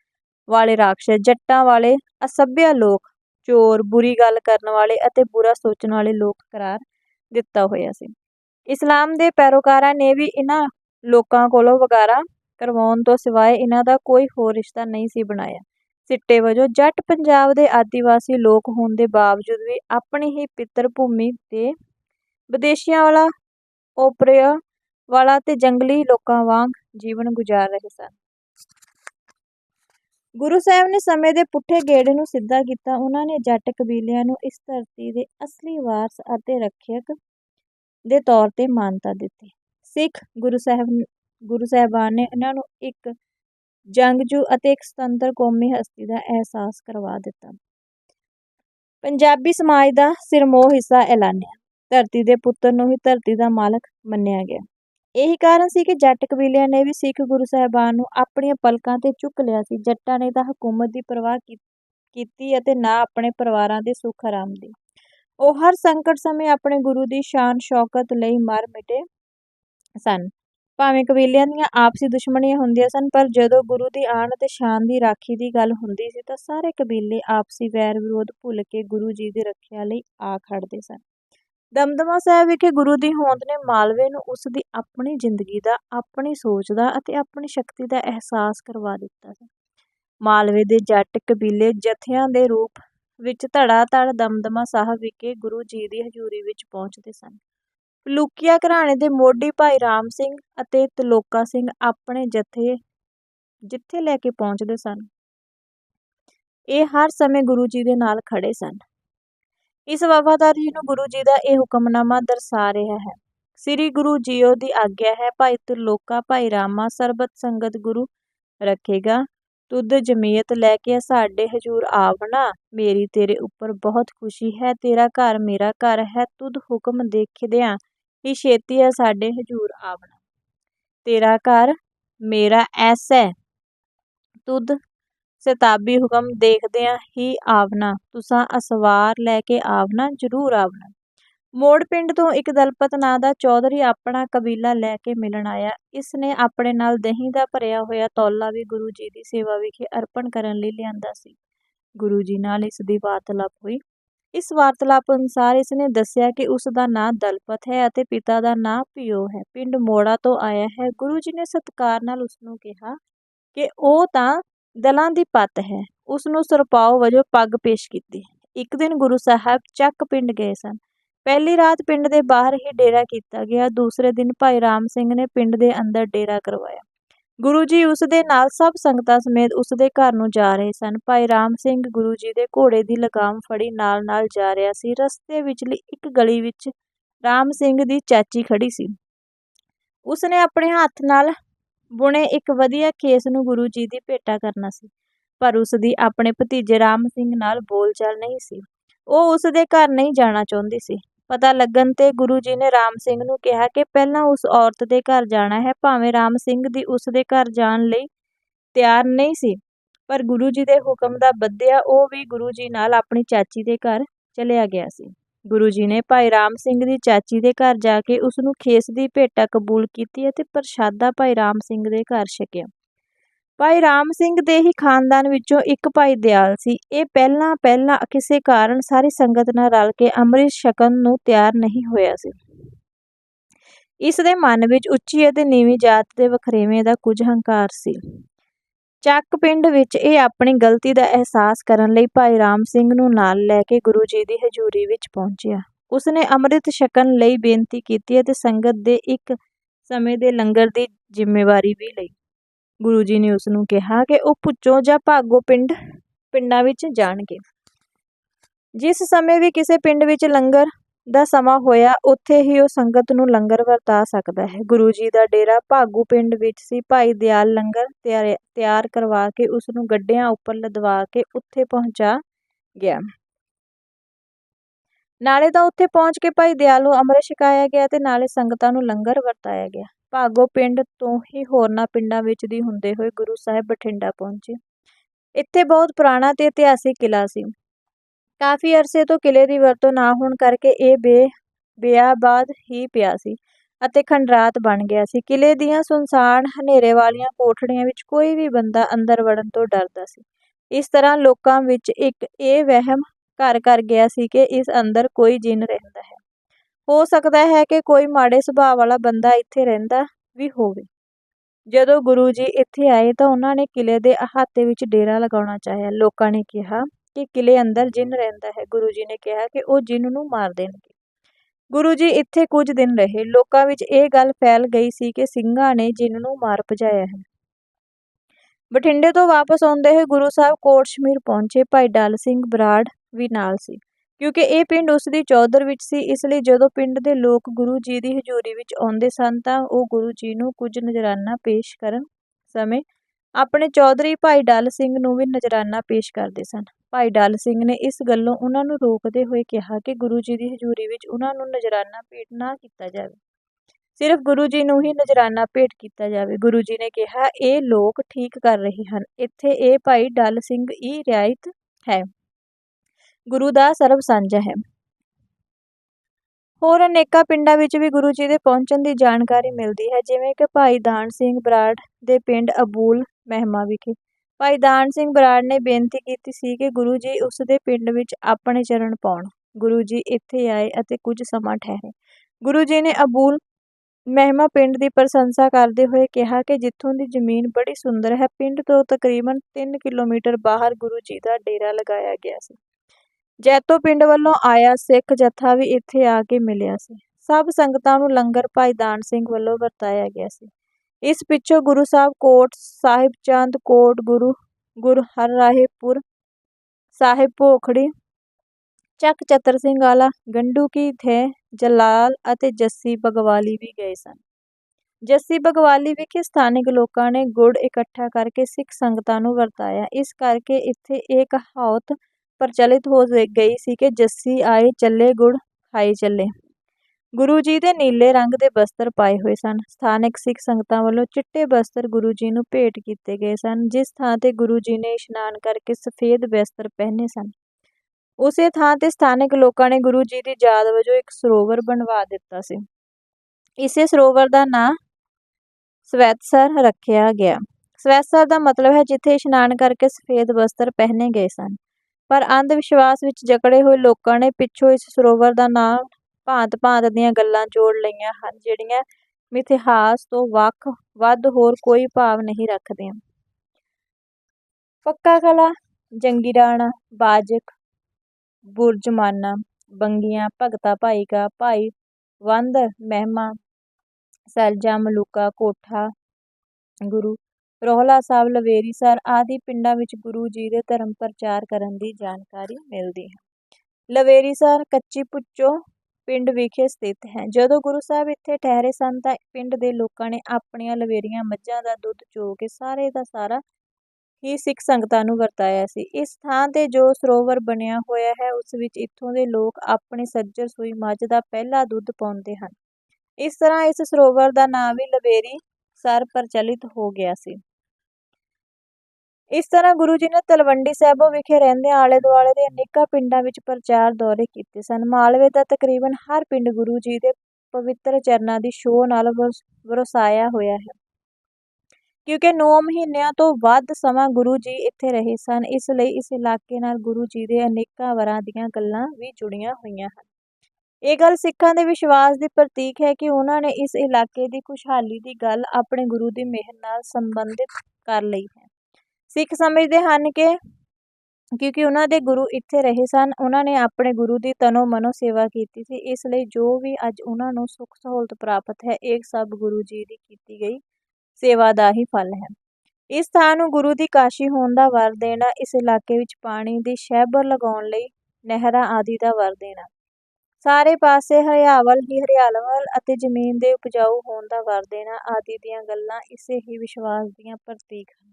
ਵਾਲੇ ਰਾਖਸ਼, ਜੱਟਾਂ ਵਾਲੇ ਅਸਭਿਆ ਲੋਕ, ਚੋਰ, ਬੁਰੀ ਗੱਲ ਕਰਨ ਵਾਲੇ ਅਤੇ ਬੁਰਾ ਸੋਚਣ ਵਾਲੇ ਲੋਕ ਕਰਾਰ ਦਿੱਤਾ ਹੋਇਆ ਸੀ। ਇਸਲਾਮ ਦੇ ਪੈਰੋਕਾਰਾਂ ਨੇ ਵੀ ਇਹਨਾਂ ਲੋਕਾਂ ਕੋਲੋਂ ਵਗਾਰਾ ਕਰਵਾਉਣ ਤੋਂ ਸਿਵਾਏ ਇਹਨਾਂ ਦਾ ਕੋਈ ਹੋਰ ਰਿਸ਼ਤਾ ਨਹੀਂ ਸੀ ਬਣਾਇਆ। ਸਿੱਟੇ ਵਜੋਂ ਜੱਟ ਪੰਜਾਬ ਦੇ ਆਦਿਵਾਸੀ ਲੋਕ ਹੋਣ ਦੇ ਬਾਵਜੂਦ ਵੀ ਆਪਣੀ ਹੀ ਪਿੱਤਰ ਭੂਮੀ ਤੇ ਵਿਦੇਸ਼ੀਆਂ ਵਾਲਾ, ਓਪਰਿਆਂ ਵਾਲਾ ਤੇ ਜੰਗਲੀ ਲੋਕਾਂ ਵਾਂਗ ਜੀਵਨ ਗੁਜ਼ਾਰ ਰਹੇ ਸਨ। ਗੁਰੂ ਸਾਹਿਬ ਨੇ ਸਮੇਂ ਦੇ ਪੁੱਠੇ ਗੇੜੇ ਨੂੰ ਸਿੱਧਾ ਕੀਤਾ। ਉਹਨਾਂ ਨੇ ਜੱਟ ਕਬੀਲਿਆਂ ਨੂੰ ਇਸ ਧਰਤੀ ਦੇ ਅਸਲੀ ਵਾਰਸ ਅਤੇ ਰੱਖਿਅਕ ਦੇ ਤੌਰ ਤੇ ਮਾਨਤਾ ਦਿੱਤੀ। ਸਿੱਖ ਗੁਰੂ ਸਾਹਿਬ ਗੁਰੂ ਸਾਹਿਬਾਨ ਨੇ ਇਨ੍ਹਾਂ ਨੂੰ ਇੱਕ ਜੰਗਜੂ ਅਤੇ ਇੱਕ ਸੁਤੰਤਰ ਕੌਮੀ ਹਸਤੀ ਦਾ ਅਹਿਸਾਸ ਕਰਵਾ ਦਿੱਤਾ। ਪੰਜਾਬੀ ਸਮਾਜ ਦਾ ਸਿਰਮੋਹ ਹਿੱਸਾ ਐਲਾਨਿਆ। ਧਰਤੀ ਦੇ ਪੁੱਤਰ ਨੂੰ ਹੀ ਧਰਤੀ ਦਾ ਮਾਲਕ ਮੰਨਿਆ ਗਿਆ। ਇਹੀ ਕਾਰਨ ਸੀ ਕਿ ਜੱਟ ਕਬੀਲਿਆਂ ਨੇ ਵੀ ਸਿੱਖ ਗੁਰੂ ਸਾਹਿਬਾਨ ਨੂੰ ਆਪਣੀਆਂ ਪਲਕਾਂ ਤੇ ਚੁੱਕ ਲਿਆ ਸੀ। ਜੱਟਾਂ ਨੇ ਤਾਂ ਹਕੂਮਤ ਦੀ ਪਰਵਾਹ ਕੀਤੀ ਅਤੇ ਨਾ ਆਪਣੇ ਪਰਿਵਾਰਾਂ ਦੇ ਸੁੱਖ ਆਰਾਮ ਦੀ। ਉਹ ਹਰ ਸੰਕਟ ਸਮੇਂ ਆਪਣੇ ਗੁਰੂ ਦੀ ਸ਼ਾਨ, ਸ਼ੌਕਤ ਲਈ ਮਰ ਮਿਟੇ ਸਨ। ਭਾਵੇਂ ਕਬੀਲਿਆਂ ਦੀਆਂ ਆਪਸੀ ਦੁਸ਼ਮਣੀਆਂ ਹੁੰਦੀਆਂ ਸਨ, ਪਰ ਜਦੋਂ ਗੁਰੂ ਦੀ ਆਣ ਅਤੇ ਸ਼ਾਨ ਦੀ ਰਾਖੀ ਦੀ ਗੱਲ ਹੁੰਦੀ ਸੀ ਤਾਂ ਸਾਰੇ ਕਬੀਲੇ ਆਪਸੀ ਵੈਰ ਵਿਰੋਧ ਭੁੱਲ ਕੇ ਗੁਰੂ ਜੀ ਦੀ ਰੱਖਿਆ ਲਈ ਆ ਖੜਦੇ ਸਨ। ਦਮਦਮਾ ਸਾਹਿਬ ਵਿਖੇ ਗੁਰੂ ਦੀ ਹੋਂਦ ਨੇ ਮਾਲਵੇ ਨੂੰ ਉਸ ਦੀ ਆਪਣੀ ਜ਼ਿੰਦਗੀ ਦਾ, ਆਪਣੀ ਸੋਚ ਦਾ ਅਤੇ ਆਪਣੀ ਸ਼ਕਤੀ ਦਾ ਅਹਿਸਾਸ ਕਰਵਾ ਦਿੱਤਾ ਸੀ। ਮਾਲਵੇ ਦੇ ਜੱਟ ਕਬੀਲੇ ਜਥਿਆਂ ਦੇ ਰੂਪ ਵਿੱਚ ਧੜਾ ਧੜ ਦਮਦਮਾ ਸਾਹਿਬ ਵਿਖੇ ਗੁਰੂ ਜੀ ਦੀ ਹਜ਼ੂਰੀ ਵਿੱਚ ਪਹੁੰਚਦੇ ਸਨ। ਫਲੂਕੀਆ ਘਰਾਣੇ ਦੇ ਮੋਢੀ ਭਾਈ ਰਾਮ ਸਿੰਘ ਅਤੇ ਤ੍ਰਿਲੋਕਾ ਸਿੰਘ ਆਪਣੇ ਜਥੇ, ਜਿੱਥੇ ਲੈ ਕੇ ਪਹੁੰਚਦੇ ਸਨ ਇਹ ਹਰ ਸਮੇਂ ਗੁਰੂ ਜੀ ਦੇ ਨਾਲ ਖੜੇ ਸਨ। ਇਸ ਵਫ਼ਾਦਾਰੀ ਨੂੰ ਗੁਰੂ ਜੀ ਦਾ ਇਹ ਹੁਕਮਨਾਮਾ ਦਰਸਾ ਰਿਹਾ ਹੈ। ਸ੍ਰੀ ਗੁਰੂ ਜੀਓ ਦੀ ਆਗਿਆ ਹੈ, ਭਾਈ ਤ੍ਰਿਲੋਕਾ, ਭਾਈ ਰਾਮਾ, ਸਰਬਤ ਸੰਗਤ ਗੁਰੂ ਰੱਖੇਗਾ ਤੁਧ ਜਮੀਅਤ ਲੈ ਕੇ ਸਾਡੇ ਹਜ਼ੂਰ ਆਵਣਾ, ਮੇਰੀ ਤੇਰੇ ਉੱਪਰ ਬਹੁਤ ਖੁਸ਼ੀ ਹੈ, ਤੇਰਾ ਘਰ ਮੇਰਾ ਘਰ ਹੈ, ਤੁਧ ਹੁਕਮ ਦੇਖਦਿਆਂ ਹੀ ਛੇਤੀ ਹੈ ਸਾਡੇ ਹਜ਼ੂਰ ਆਵਣਾ ਤੇਰਾ ਘਰ ਮੇਰਾ ਐਸੈ ਤੁਧ ਸਿਤਾਬੀ ਹੁਕਮ ਦੇਖਦਿਆਂ ਹੀ ਆਵਣਾ ਤੁਸਾਂ ਅਸਵਾਰ ਲੈ ਕੇ ਆਵਣਾ, ਜ਼ਰੂਰ ਆਵਣਾ ਮੋੜ ਪਿੰਡ ਤੋਂ ਇੱਕ ਦਲਪਤ ਨਾਂ ਦਾ ਚੌਧਰੀ ਆਪਣਾ ਕਬੀਲਾ ਲੈ ਕੇ ਮਿਲਣ ਆਇਆ। ਇਸ ਨੇ ਆਪਣੇ ਨਾਲ ਦਹੀਂ ਦਾ ਭਰਿਆ ਹੋਇਆ ਤੌਲਾ ਵੀ ਗੁਰੂ ਜੀ ਦੀ ਸੇਵਾ ਵਿਖੇ ਅਰਪਣ ਕਰਨ ਲਈ ਲਿਆਂਦਾ ਸੀ। ਗੁਰੂ ਜੀ ਨਾਲ ਇਸ ਦੀ ਵਾਰਤਾਲਾਪ ਹੋਈ। ਇਸ ਵਾਰਤਾਲਾਪ ਅਨੁਸਾਰ ਇਸ ਨੇ ਦੱਸਿਆ ਕਿ ਉਸ ਦਾ ਨਾਂ ਦਲਪਤ ਹੈ ਅਤੇ ਪਿਤਾ ਦਾ ਨਾਂ ਪਿਓ ਹੈ। ਪਿੰਡ ਮੋੜਾ ਤੋਂ ਆਇਆ ਹੈ। ਗੁਰੂ ਜੀ ਨੇ ਸਤਿਕਾਰ ਨਾਲ ਉਸ ਨੂੰ ਕਿਹਾ ਕਿ ਉਹ ਤਾਂ ਦਲਾਂ ਦੀ ਪਤ ਹੈ। ਉਸ ਨੂੰ ਸਿਰਪਾਓ ਵਜੋਂ ਪੱਗ ਪੇਸ਼ ਕੀਤੀ। ਇੱਕ ਦਿਨ ਗੁਰੂ ਸਾਹਿਬ ਚੱਕ ਪਿੰਡ ਗਏ ਸਨ। ਪਹਿਲੀ ਰਾਤ ਪਿੰਡ ਦੇ ਬਾਹਰ ਹੀ ਡੇਰਾ ਕੀਤਾ ਗਿਆ। ਦੂਸਰੇ ਦਿਨ ਭਾਈ ਰਾਮ ਸਿੰਘ ਨੇ ਪਿੰਡ ਦੇ ਅੰਦਰ ਡੇਰਾ ਕਰਵਾਇਆ। ਗੁਰੂ ਜੀ ਉਸ ਦੇ ਨਾਲ ਸਭ ਸੰਗਤਾਂ ਸਮੇਤ ਉਸ ਦੇ ਘਰ ਨੂੰ ਜਾ ਰਹੇ ਸਨ। ਭਾਈ ਰਾਮ ਸਿੰਘ ਗੁਰੂ ਜੀ ਦੇ ਘੋੜੇ ਦੀ ਲਗਾਮ ਫੜੀ ਨਾਲ ਨਾਲ ਜਾ ਰਿਹਾ ਸੀ। ਰਸਤੇ ਵਿਚਲੀ ਇੱਕ ਗਲੀ ਵਿੱਚ ਰਾਮ ਸਿੰਘ ਦੀ ਚਾਚੀ ਖੜੀ ਸੀ। ਉਸ ਨੇ ਆਪਣੇ ਹੱਥ ਨਾਲ ਬੁਣੇ ਇੱਕ ਵਧੀਆ ਖੇਸ ਨੂੰ ਗੁਰੂ ਜੀ ਦੀ ਭੇਟਾ ਕਰਨਾ ਸੀ, ਪਰ ਉਸ ਦੀ ਆਪਣੇ ਭਤੀਜੇ ਰਾਮ ਸਿੰਘ ਨਾਲ ਬੋਲਚਾਲ ਨਹੀਂ ਸੀ। ਉਹ ਉਸ ਦੇ ਘਰ ਨਹੀਂ ਜਾਣਾ ਚਾਹੁੰਦੀ ਸੀ। ਪਤਾ ਲੱਗਣ ਤੇ ਗੁਰੂ ਜੀ ਨੇ ਰਾਮ ਸਿੰਘ ਨੂੰ ਕਿਹਾ ਕਿ ਪਹਿਲਾਂ ਉਸ ਔਰਤ ਦੇ ਘਰ ਜਾਣਾ ਹੈ। ਭਾਵੇਂ ਰਾਮ ਸਿੰਘ ਦੀ ਉਸ ਦੇ ਘਰ ਜਾਣ ਲਈ ਤਿਆਰ ਨਹੀਂ ਸੀ, ਪਰ ਗੁਰੂ ਜੀ ਦੇ ਹੁਕਮ ਦਾ ਬੱਧਿਆ ਉਹ ਵੀ ਗੁਰੂ ਜੀ ਨਾਲ ਆਪਣੀ ਚਾਚੀ ਦੇ ਘਰ ਚਲਿਆ ਗਿਆ ਸੀ। ਗੁਰੂ ਜੀ ਨੇ ਭਾਈ ਰਾਮ ਸਿੰਘ ਦੀ ਚਾਚੀ ਦੇ ਘਰ ਜਾ ਕੇ ਉਸ ਨੂੰ ਖੇਸ ਦੀ ਭੇਟਾ ਕਬੂਲ ਕੀਤੀ ਅਤੇ ਪ੍ਰਸ਼ਾਦਾ ਭਾਈ ਰਾਮ ਸਿੰਘ ਦੇ ਘਰ ਛਕਿਆ। ਭਾਈ ਰਾਮ ਸਿੰਘ ਦੇ ਹੀ ਖਾਨਦਾਨ ਵਿੱਚੋਂ ਇੱਕ ਭਾਈ ਦਿਆਲ ਸੀ। ਇਹ ਪਹਿਲਾਂ ਪਹਿਲਾਂ ਕਿਸੇ ਕਾਰਨ ਸਾਰੀ ਸੰਗਤ ਨਾਲ ਰਲ ਕੇ ਅੰਮ੍ਰਿਤ ਛਕਣ ਨੂੰ ਤਿਆਰ ਨਹੀਂ ਹੋਇਆ ਸੀ। ਇਸ ਦੇ ਮਨ ਵਿੱਚ ਉੱਚੀ ਅਤੇ ਨੀਵੀਂ ਜਾਤ ਦੇ ਵਖਰੇਵੇਂ ਦਾ ਕੁਝ ਹੰਕਾਰ ਸੀ। ਚੱਕ ਪਿੰਡ ਵਿੱਚ ਇਹ ਆਪਣੀ ਗਲਤੀ ਦਾ ਅਹਿਸਾਸ ਕਰਨ ਲਈ ਭਾਈ ਰਾਮ ਸਿੰਘ ਨੂੰ ਨਾਲ ਲੈ ਕੇ ਗੁਰੂ ਜੀ ਦੀ ਹਜ਼ੂਰੀ ਵਿੱਚ ਪਹੁੰਚਿਆ। ਉਸਨੇ ਅੰਮ੍ਰਿਤ ਛਕਣ ਲਈ ਬੇਨਤੀ ਕੀਤੀ ਅਤੇ ਸੰਗਤ ਦੇ ਇੱਕ ਸਮੇਂ ਦੇ ਲੰਗਰ ਦੀ ਜ਼ਿੰਮੇਵਾਰੀ ਵੀ ਲਈ। ਗੁਰੂ ਜੀ ਨੇ ਉਸ ਨੂੰ ਕਿਹਾ ਕਿ ਉਹ ਭੁੱਚੋ ਜਾਂ ਭਾਗੋ ਪਿੰਡ, ਪਿੰਡਾਂ ਵਿੱਚ ਜਾਣਗੇ। ਜਿਸ ਸਮੇਂ ਵੀ ਕਿਸੇ ਪਿੰਡ ਵਿੱਚ ਲੰਗਰ ਦਾ ਸਮਾਂ ਹੋਇਆ, ਉੱਥੇ ਹੀ ਉਹ ਸੰਗਤ ਨੂੰ ਲੰਗਰ ਵਰਤਾ ਸਕਦਾ ਹੈ। ਗੁਰੂ ਜੀ ਦਾ ਡੇਰਾ ਭਾਗੂ ਪਿੰਡ ਵਿੱਚ ਸੀ। ਭਾਈ ਦਿਆਲ ਲੰਗਰ ਤਿਆਰ ਕਰਵਾ ਕੇ ਉਸ ਨੂੰ ਗੱਡਿਆਂ ਉੱਪਰ ਲਦਵਾ ਕੇ ਉੱਥੇ ਪਹੁੰਚਾ ਗਿਆ। ਨਾਲੇ ਤਾਂ ਉੱਥੇ ਪਹੁੰਚ ਕੇ ਭਾਈ ਦਿਆਲ ਨੂੰ ਅੰਮ੍ਰਿਤ ਛਕਾਇਆ ਗਿਆ ਤੇ ਨਾਲੇ ਸੰਗਤਾਂ ਨੂੰ ਲੰਗਰ ਵਰਤਾਇਆ ਗਿਆ। ਭਾਗੋ ਪਿੰਡ ਤੋਂ ਹੀ ਹੋਰਨਾਂ ਪਿੰਡਾਂ ਵਿੱਚ ਦੀ ਹੁੰਦੇ ਹੋਏ ਗੁਰੂ ਸਾਹਿਬ ਬਠਿੰਡਾ ਪਹੁੰਚੇ। ਇੱਥੇ ਬਹੁਤ ਪੁਰਾਣਾ ਤੇ ਇਤਿਹਾਸਿਕ ਕਿਲਾ ਸੀ। ਕਾਫੀ ਅਰਸੇ ਤੋਂ ਕਿਲੇ ਦੀ ਵਰਤੋਂ ਨਾ ਹੋਣ ਕਰਕੇ ਇਹ ਬੇ ਬਿਆਬਾਦ ਹੀ ਪਿਆ ਸੀ ਅਤੇ ਖੰਡਰਾਤ ਬਣ ਗਿਆ ਸੀ। ਕਿਲੇ ਦੀਆਂ ਸੁਨਸਾਨ ਹਨੇਰੇ ਵਾਲੀਆਂ ਕੋਠੜੀਆਂ ਵਿੱਚ ਕੋਈ ਵੀ ਬੰਦਾ ਅੰਦਰ ਵੜਨ ਤੋਂ ਡਰਦਾ ਸੀ। ਇਸ ਤਰ੍ਹਾਂ ਲੋਕਾਂ ਵਿੱਚ ਇੱਕ ਇਹ ਵਹਿਮ ਘਰ ਕਰ ਗਿਆ ਸੀ ਕਿ ਇਸ ਅੰਦਰ ਕੋਈ ਜਿੰਨ ਰਹਿੰਦਾ ਹੈ। ਹੋ ਸਕਦਾ ਹੈ ਕਿ ਕੋਈ ਮਾੜੇ ਸੁਭਾਅ ਵਾਲਾ ਬੰਦਾ ਇੱਥੇ ਰਹਿੰਦਾ ਵੀ ਹੋਵੇ। ਜਦੋਂ ਗੁਰੂ ਜੀ ਇੱਥੇ ਆਏ ਤਾਂ ਉਹਨਾਂ ਨੇ ਕਿਲੇ ਦੇ ਅਹਾਤੇ ਵਿੱਚ ਡੇਰਾ ਲਗਾਉਣਾ ਚਾਹਿਆ। ਲੋਕਾਂ ਨੇ ਕਿਹਾ ਕਿ ਕਿਲੇ ਅੰਦਰ ਜਿੰਨ ਰਹਿੰਦਾ ਹੈ, ਗੁਰੂ ਜੀ ਨੇ ਕਿਹਾ ਕਿ ਉਹ ਜਿੰਨ ਨੂੰ ਮਾਰ ਦੇਣਗੇ। ਗੁਰੂ ਜੀ ਇੱਥੇ ਕੁਝ ਦਿਨ ਰਹੇ, ਲੋਕਾਂ ਵਿੱਚ ਇਹ ਗੱਲ ਫੈਲ ਗਈ ਸੀ ਕਿ ਸਿੰਘਾਂ ਨੇ ਜਿੰਨ ਨੂੰ ਮਾਰ ਭਜਾਇਆ ਹੈ। ਬਠਿੰਡੇ ਤੋਂ ਵਾਪਸ ਆਉਂਦੇ ਹੋਏ ਗੁਰੂ ਸਾਹਿਬ ਕੋਟ ਸ਼ਮੀਰ ਪਹੁੰਚੇ, ਭਾਈ ਡਾਲ ਸਿੰਘ ਬਰਾੜ ਵੀ ਨਾਲ ਸੀ, ਕਿਉਂਕਿ ਇਹ ਪਿੰਡ ਉਸ ਦੀ ਚੌਧਰ ਵਿੱਚ ਸੀ, ਇਸ ਲਈ ਜਦੋਂ ਪਿੰਡ ਦੇ ਲੋਕ ਗੁਰੂ ਜੀ ਦੀ ਹਜ਼ੂਰੀ ਵਿੱਚ ਆਉਂਦੇ ਸਨ ਤਾਂ ਉਹ ਗੁਰੂ ਜੀ ਨੂੰ ਕੁਝ ਨਜ਼ਰਾਨਾ ਪੇਸ਼ ਕਰਨ ਸਮੇਂ ਆਪਣੇ ਚੌਧਰੀ ਭਾਈ ਡਾਲ ਸਿੰਘ ਨੂੰ ਵੀ ਨਜ਼ਰਾਨਾ ਪੇਸ਼ ਕਰਦੇ ਸਨ। ਭਾਈ ਡਲ ਸਿੰਘ ਨੇ ਇਸ ਗੱਲੋਂ ਉਹਨਾਂ ਨੂੰ ਰੋਕਦੇ ਹੋਏ ਕਿਹਾ ਕਿ ਗੁਰੂ ਜੀ ਦੀ ਹਜ਼ੂਰੀ ਵਿੱਚ ਉਹਨਾਂ ਨੂੰ ਨਜ਼ਰਾਨਾ ਭੇਟ ਨਾ ਕੀਤਾ ਜਾਵੇ। ਸਿਰਫ ਗੁਰੂ ਜੀ ਨੂੰ ਹੀ ਨਜ਼ਰਾਨਾ ਭੇਟ ਕੀਤਾ ਜਾਵੇ। ਗੁਰੂ ਜੀ ਨੇ ਕਿਹਾ, ਇਹ ਲੋਕ ਠੀਕ ਕਰ ਰਹੇ ਹਨ। ਇੱਥੇ ਇਹ ਭਾਈ ਡਲ ਸਿੰਘ ਹੀ ਰਿਆਇਤ ਹੈ। ਗੁਰੂ ਦਾ ਸਰਬ ਸਾਂਝਾ ਹੈ। ਹੋਰ ਅਨੇਕਾਂ ਪਿੰਡਾਂ ਵਿੱਚ ਵੀ ਗੁਰੂ ਜੀ ਦੇ ਪਹੁੰਚਣ ਦੀ ਜਾਣਕਾਰੀ ਮਿਲਦੀ ਹੈ, ਜਿਵੇਂ ਕਿ ਭਾਈ ਦਾਨ ਸਿੰਘ ਬਰਾੜ ਦੇ ਪਿੰਡ ਅਬੂਲ ਮਹਿਮਾ ਵਿਖੇ। ਭਾਈ ਦਾਨ ਸਿੰਘ ਬਰਾੜ ਨੇ ਬੇਨਤੀ ਕੀਤੀ ਸੀ ਕਿ ਗੁਰੂ ਜੀ ਉਸ ਦੇ ਪਿੰਡ ਵਿੱਚ ਆਪਣੇ ਚਰਨ ਪਾਉਣ। ਗੁਰੂ ਜੀ ਇੱਥੇ ਆਏ ਅਤੇ ਕੁਝ ਸਮਾਂ ਠਹਿਰੇ। ਗੁਰੂ ਜੀ ਨੇ ਅਬੂਲ ਮਹਿਮਾ ਪਿੰਡ ਦੀ ਪ੍ਰਸ਼ੰਸਾ ਕਰਦੇ ਹੋਏ ਕਿਹਾ ਕਿ ਜਿੱਥੋਂ ਦੀ ਜ਼ਮੀਨ ਬੜੀ ਸੁੰਦਰ ਹੈ, ਪਿੰਡ ਤੋਂ ਤਕਰੀਬਨ 3 ਕਿਲੋਮੀਟਰ ਬਾਹਰ ਗੁਰੂ ਜੀ ਦਾ ਡੇਰਾ ਲਗਾਇਆ ਗਿਆ ਸੀ। ਜੈਤੋ ਪਿੰਡ ਵੱਲੋਂ ਆਇਆ ਸਿੱਖ ਜਥਾ ਵੀ ਇੱਥੇ ਆ ਕੇ ਮਿਲਿਆ ਸੀ। ਸਭ ਸੰਗਤਾਂ ਨੂੰ ਲੰਗਰ ਭਾਈ ਦਾਨ ਸਿੰਘ ਵੱਲੋਂ ਵਰਤਾਇਆ ਗਿਆ ਸੀ। ਇਸ ਪਿੱਛੋਂ ਗੁਰੂ ਸਾਹਿਬ ਕੋਟ ਸਾਹਿਬ ਚੰਦ ਕੋਟ ਗੁਰੂ, ਗੁਰ ਹਰ ਰਾਏਪੁਰ ਸਾਹਿਬ ਭੋਖੜੀ, ਚੱਕ ਚਤਰ ਸਿੰਘ ਵਾਲਾ ਗੰਡੂ ਕੀ ਥੇ, ਜਲਾਲ ਅਤੇ ਜੱਸੀ ਬਗਵਾਲੀ ਵੀ ਗਏ ਸਨ। ਜੱਸੀ ਬਗਵਾਲੀ ਵਿਖੇ ਸਥਾਨਕ ਲੋਕਾਂ ਨੇ ਗੁੜ ਇਕੱਠਾ ਕਰਕੇ ਸਿੱਖ ਸੰਗਤਾਂ ਨੂੰ ਵਰਤਾਇਆ। ਇਸ ਕਰਕੇ ਇੱਥੇ ਇਹ ਕਹਾਵਤ ਪ੍ਰਚਲਿਤ ਹੋ ਗਈ ਸੀ ਕਿ ਜੱਸੀ ਆਏ ਚੱਲੇ ਗੁੜ ਖਾਈ ਚੱਲੇ। ਗੁਰੂ ਜੀ ਦੇ ਨੀਲੇ ਰੰਗ ਦੇ ਬਸਤਰ ਪਾਏ ਹੋਏ ਸਨ। ਸਥਾਨਕ ਸਿੱਖ ਸੰਗਤਾਂ ਵੱਲੋਂ ਚਿੱਟੇ ਬਸਤਰ ਗੁਰੂ ਜੀ ਨੂੰ ਭੇਟ ਕੀਤੇ ਗਏ ਸਨ, ਜਿਸ ਥਾਂ ਤੇ ਗੁਰੂ ਜੀ ਨੇ ਇਸ਼ਨਾਨ ਕਰਕੇ ਸਫੇਦ ਬਸਤਰ ਪਹਿਨੇ ਸਨ। ਉਸੇ ਥਾਂ ਤੇ ਸਥਾਨਕ ਲੋਕਾਂ ਨੇ ਗੁਰੂ ਜੀ ਦੀ ਯਾਦ ਵਜੋਂ ਇੱਕ ਸਰੋਵਰ ਬਣਵਾ ਦਿੱਤਾ ਸੀ। ਇਸੇ ਸਰੋਵਰ ਦਾ ਨਾਂ ਸਵੈਤਸਰ ਰੱਖਿਆ ਗਿਆ। ਸਵੈਤਸਰ ਦਾ ਮਤਲਬ ਹੈ ਜਿੱਥੇ ਇਸ਼ਨਾਨ ਕਰਕੇ ਸਫੇਦ ਬਸਤਰ ਪਹਿਨੇ ਗਏ ਸਨ। ਪਰ ਅੰਧ ਵਿਸ਼ਵਾਸ ਵਿੱਚ ਜਕੜੇ ਹੋਏ ਲੋਕਾਂ ਨੇ ਪਿੱਛੋਂ ਇਸ ਸਰੋਵਰ ਦਾ ਨਾਮ ਭਾਂਤ-ਭਾਂਤ ਦੀਆਂ ਗੱਲਾਂ ਜੋੜ ਲਈਆਂ ਹਨ, ਜਿਹੜੀਆਂ ਮਿਥਿਹਾਸ ਤੋਂ ਵੱਖ ਵੱਧ ਹੋਰ ਕੋਈ ਭਾਵ ਨਹੀਂ ਰੱਖਦੀਆਂ। ਪੱਕਾ ਕਲਾ, ਜੰਗੀ ਰਾਣਾ, ਬਾਜਕ, ਬੁਰਜਮਾਨਾ, ਬੰਗੀਆਂ, ਭਗਤਾ ਭਾਈ ਕਾ ਭਾਈ ਵੰਦ, ਮਹਿਮਾ, ਸੈਲਜਾ, ਮਲੂਕਾ, ਕੋਠਾ, ਗੁਰੂ, ਰੋਹਲਾ ਸਾਹਿਬ, ਲਵੇਰੀ ਸਰ ਆਦਿ ਪਿੰਡਾਂ ਵਿੱਚ ਗੁਰੂ ਜੀ ਦੇ ਧਰਮ ਪ੍ਰਚਾਰ ਕਰਨ ਦੀ ਜਾਣਕਾਰੀ ਮਿਲਦੀ ਹੈ। ਲਵੇਰੀ ਸਰ, ਕੱਚੀ ਪੁੱਚੋ ਪਿੰਡ ਵਿਖੇ ਸਥਿਤ ਹੈ। ਜਦੋਂ ਗੁਰੂ ਸਾਹਿਬ ਇੱਥੇ ਠਹਿਰੇ ਸਨ ਤਾਂ ਪਿੰਡ ਦੇ ਲੋਕਾਂ ਨੇ ਆਪਣੀਆਂ ਲਵੇਰੀਆਂ ਮੱਝਾਂ ਦਾ ਦੁੱਧ ਚੋ ਕੇ ਸਾਰੇ ਦਾ ਸਾਰਾ ਹੀ ਸਿੱਖ ਸੰਗਤਾਂ ਨੂੰ ਵਰਤਾਇਆ ਸੀ। ਇਸ ਥਾਂ ਤੇ ਜੋ ਸਰੋਵਰ ਬਣਿਆ ਹੋਇਆ ਹੈ, ਉਸ ਵਿੱਚ ਇੱਥੋਂ ਦੇ ਲੋਕ ਆਪਣੀ ਸੱਜਰ ਸੂਈ ਮੱਝ ਦਾ ਪਹਿਲਾ ਦੁੱਧ ਪਾਉਂਦੇ ਹਨ। ਇਸ ਤਰ੍ਹਾਂ ਇਸ ਸਰੋਵਰ ਦਾ ਨਾਮ ਵੀ ਲਵੇਰੀ ਸਰ ਪ੍ਰਚਲਿਤ ਹੋ ਗਿਆ ਸੀ। ਇਸ ਤਰ੍ਹਾਂ ਗੁਰੂ ਜੀ ਨੇ ਤਲਵੰਡੀ ਸਾਹਿਬੋ ਵਿਖੇ ਰਹਿੰਦੇ ਆਲੇ ਦੁਆਲੇ ਦੇ ਅਨੇਕਾਂ ਪਿੰਡਾਂ ਵਿੱਚ ਪ੍ਰਚਾਰ ਦੌਰੇ ਕੀਤੇ ਸਨ। ਮਾਲਵੇ ਦਾ ਤਕਰੀਬਨ ਹਰ ਪਿੰਡ ਗੁਰੂ ਜੀ ਦੇ ਪਵਿੱਤਰ ਚਰਨਾਂ ਦੀ ਛੋਹ ਨਾਲ ਵਰਸਾਇਆ ਹੋਇਆ ਹੈ। ਕਿਉਂਕਿ 9 ਮਹੀਨਿਆਂ ਤੋਂ ਵੱਧ ਸਮਾਂ ਗੁਰੂ ਜੀ ਇੱਥੇ ਰਹੇ ਸਨ, ਇਸ ਲਈ ਇਸ ਇਲਾਕੇ ਨਾਲ ਗੁਰੂ ਜੀ ਦੇ ਅਨੇਕਾਂ ਵਰਾਂ ਦੀਆਂ ਗੱਲਾਂ ਵੀ ਜੁੜੀਆਂ ਹੋਈਆਂ ਹਨ। ਇਹ ਗੱਲ ਸਿੱਖਾਂ ਦੇ ਵਿਸ਼ਵਾਸ ਦੀ ਪ੍ਰਤੀਕ ਹੈ ਕਿ ਉਹਨਾਂ ਨੇ ਇਸ ਇਲਾਕੇ ਦੀ ਖੁਸ਼ਹਾਲੀ ਦੀ ਗੱਲ ਆਪਣੇ ਗੁਰੂ ਦੀ ਮਿਹਰ ਨਾਲ ਸੰਬੰਧਿਤ ਕਰ ਲਈ ਹੈ। ਸਿੱਖ ਸਮਝਦੇ ਹਨ ਕਿ ਕਿਉਂਕਿ ਉਹਨਾਂ ਦੇ ਗੁਰੂ ਇੱਥੇ ਰਹੇ ਸਨ, ਉਹਨਾਂ ਨੇ ਆਪਣੇ ਗੁਰੂ ਦੀ ਤਨੋ ਮਨੋ ਸੇਵਾ ਕੀਤੀ ਸੀ, ਇਸ ਲਈ ਜੋ ਵੀ ਅੱਜ ਉਹਨਾਂ ਨੂੰ ਸੁੱਖ ਸਹੂਲਤ ਪ੍ਰਾਪਤ ਹੈ, ਇਹ ਸਭ ਗੁਰੂ ਜੀ ਦੀ ਕੀਤੀ ਗਈ ਸੇਵਾ ਦਾ ਹੀ ਫਲ ਹੈ ਇਸ ਥਾਂ ਨੂੰ ਗੁਰੂ ਦੀ ਕਾਸ਼ੀ ਹੋਣ ਦਾ ਵਰ ਦੇਣਾ, ਇਸ ਇਲਾਕੇ ਵਿੱਚ ਪਾਣੀ ਦੀ ਸ਼ਹਿਬਰ ਲਗਾਉਣ ਲਈ ਨਹਿਰਾਂ ਆਦਿ ਦਾ ਵਰ ਦੇਣਾ ਸਾਰੇ ਪਾਸੇ ਹਰਿਆਵਲ ਹੀ ਹਰਿਆਵਲ ਅਤੇ ਜ਼ਮੀਨ ਦੇ ਉਪਜਾਊ ਹੋਣ ਦਾ ਵਰ ਦੇਣਾ ਆਦਿ ਦੀਆਂ ਗੱਲਾਂ, ਇਸੇ ਹੀ ਵਿਸ਼ਵਾਸ ਦੀਆਂ ਪ੍ਰਤੀਕ ਹਨ।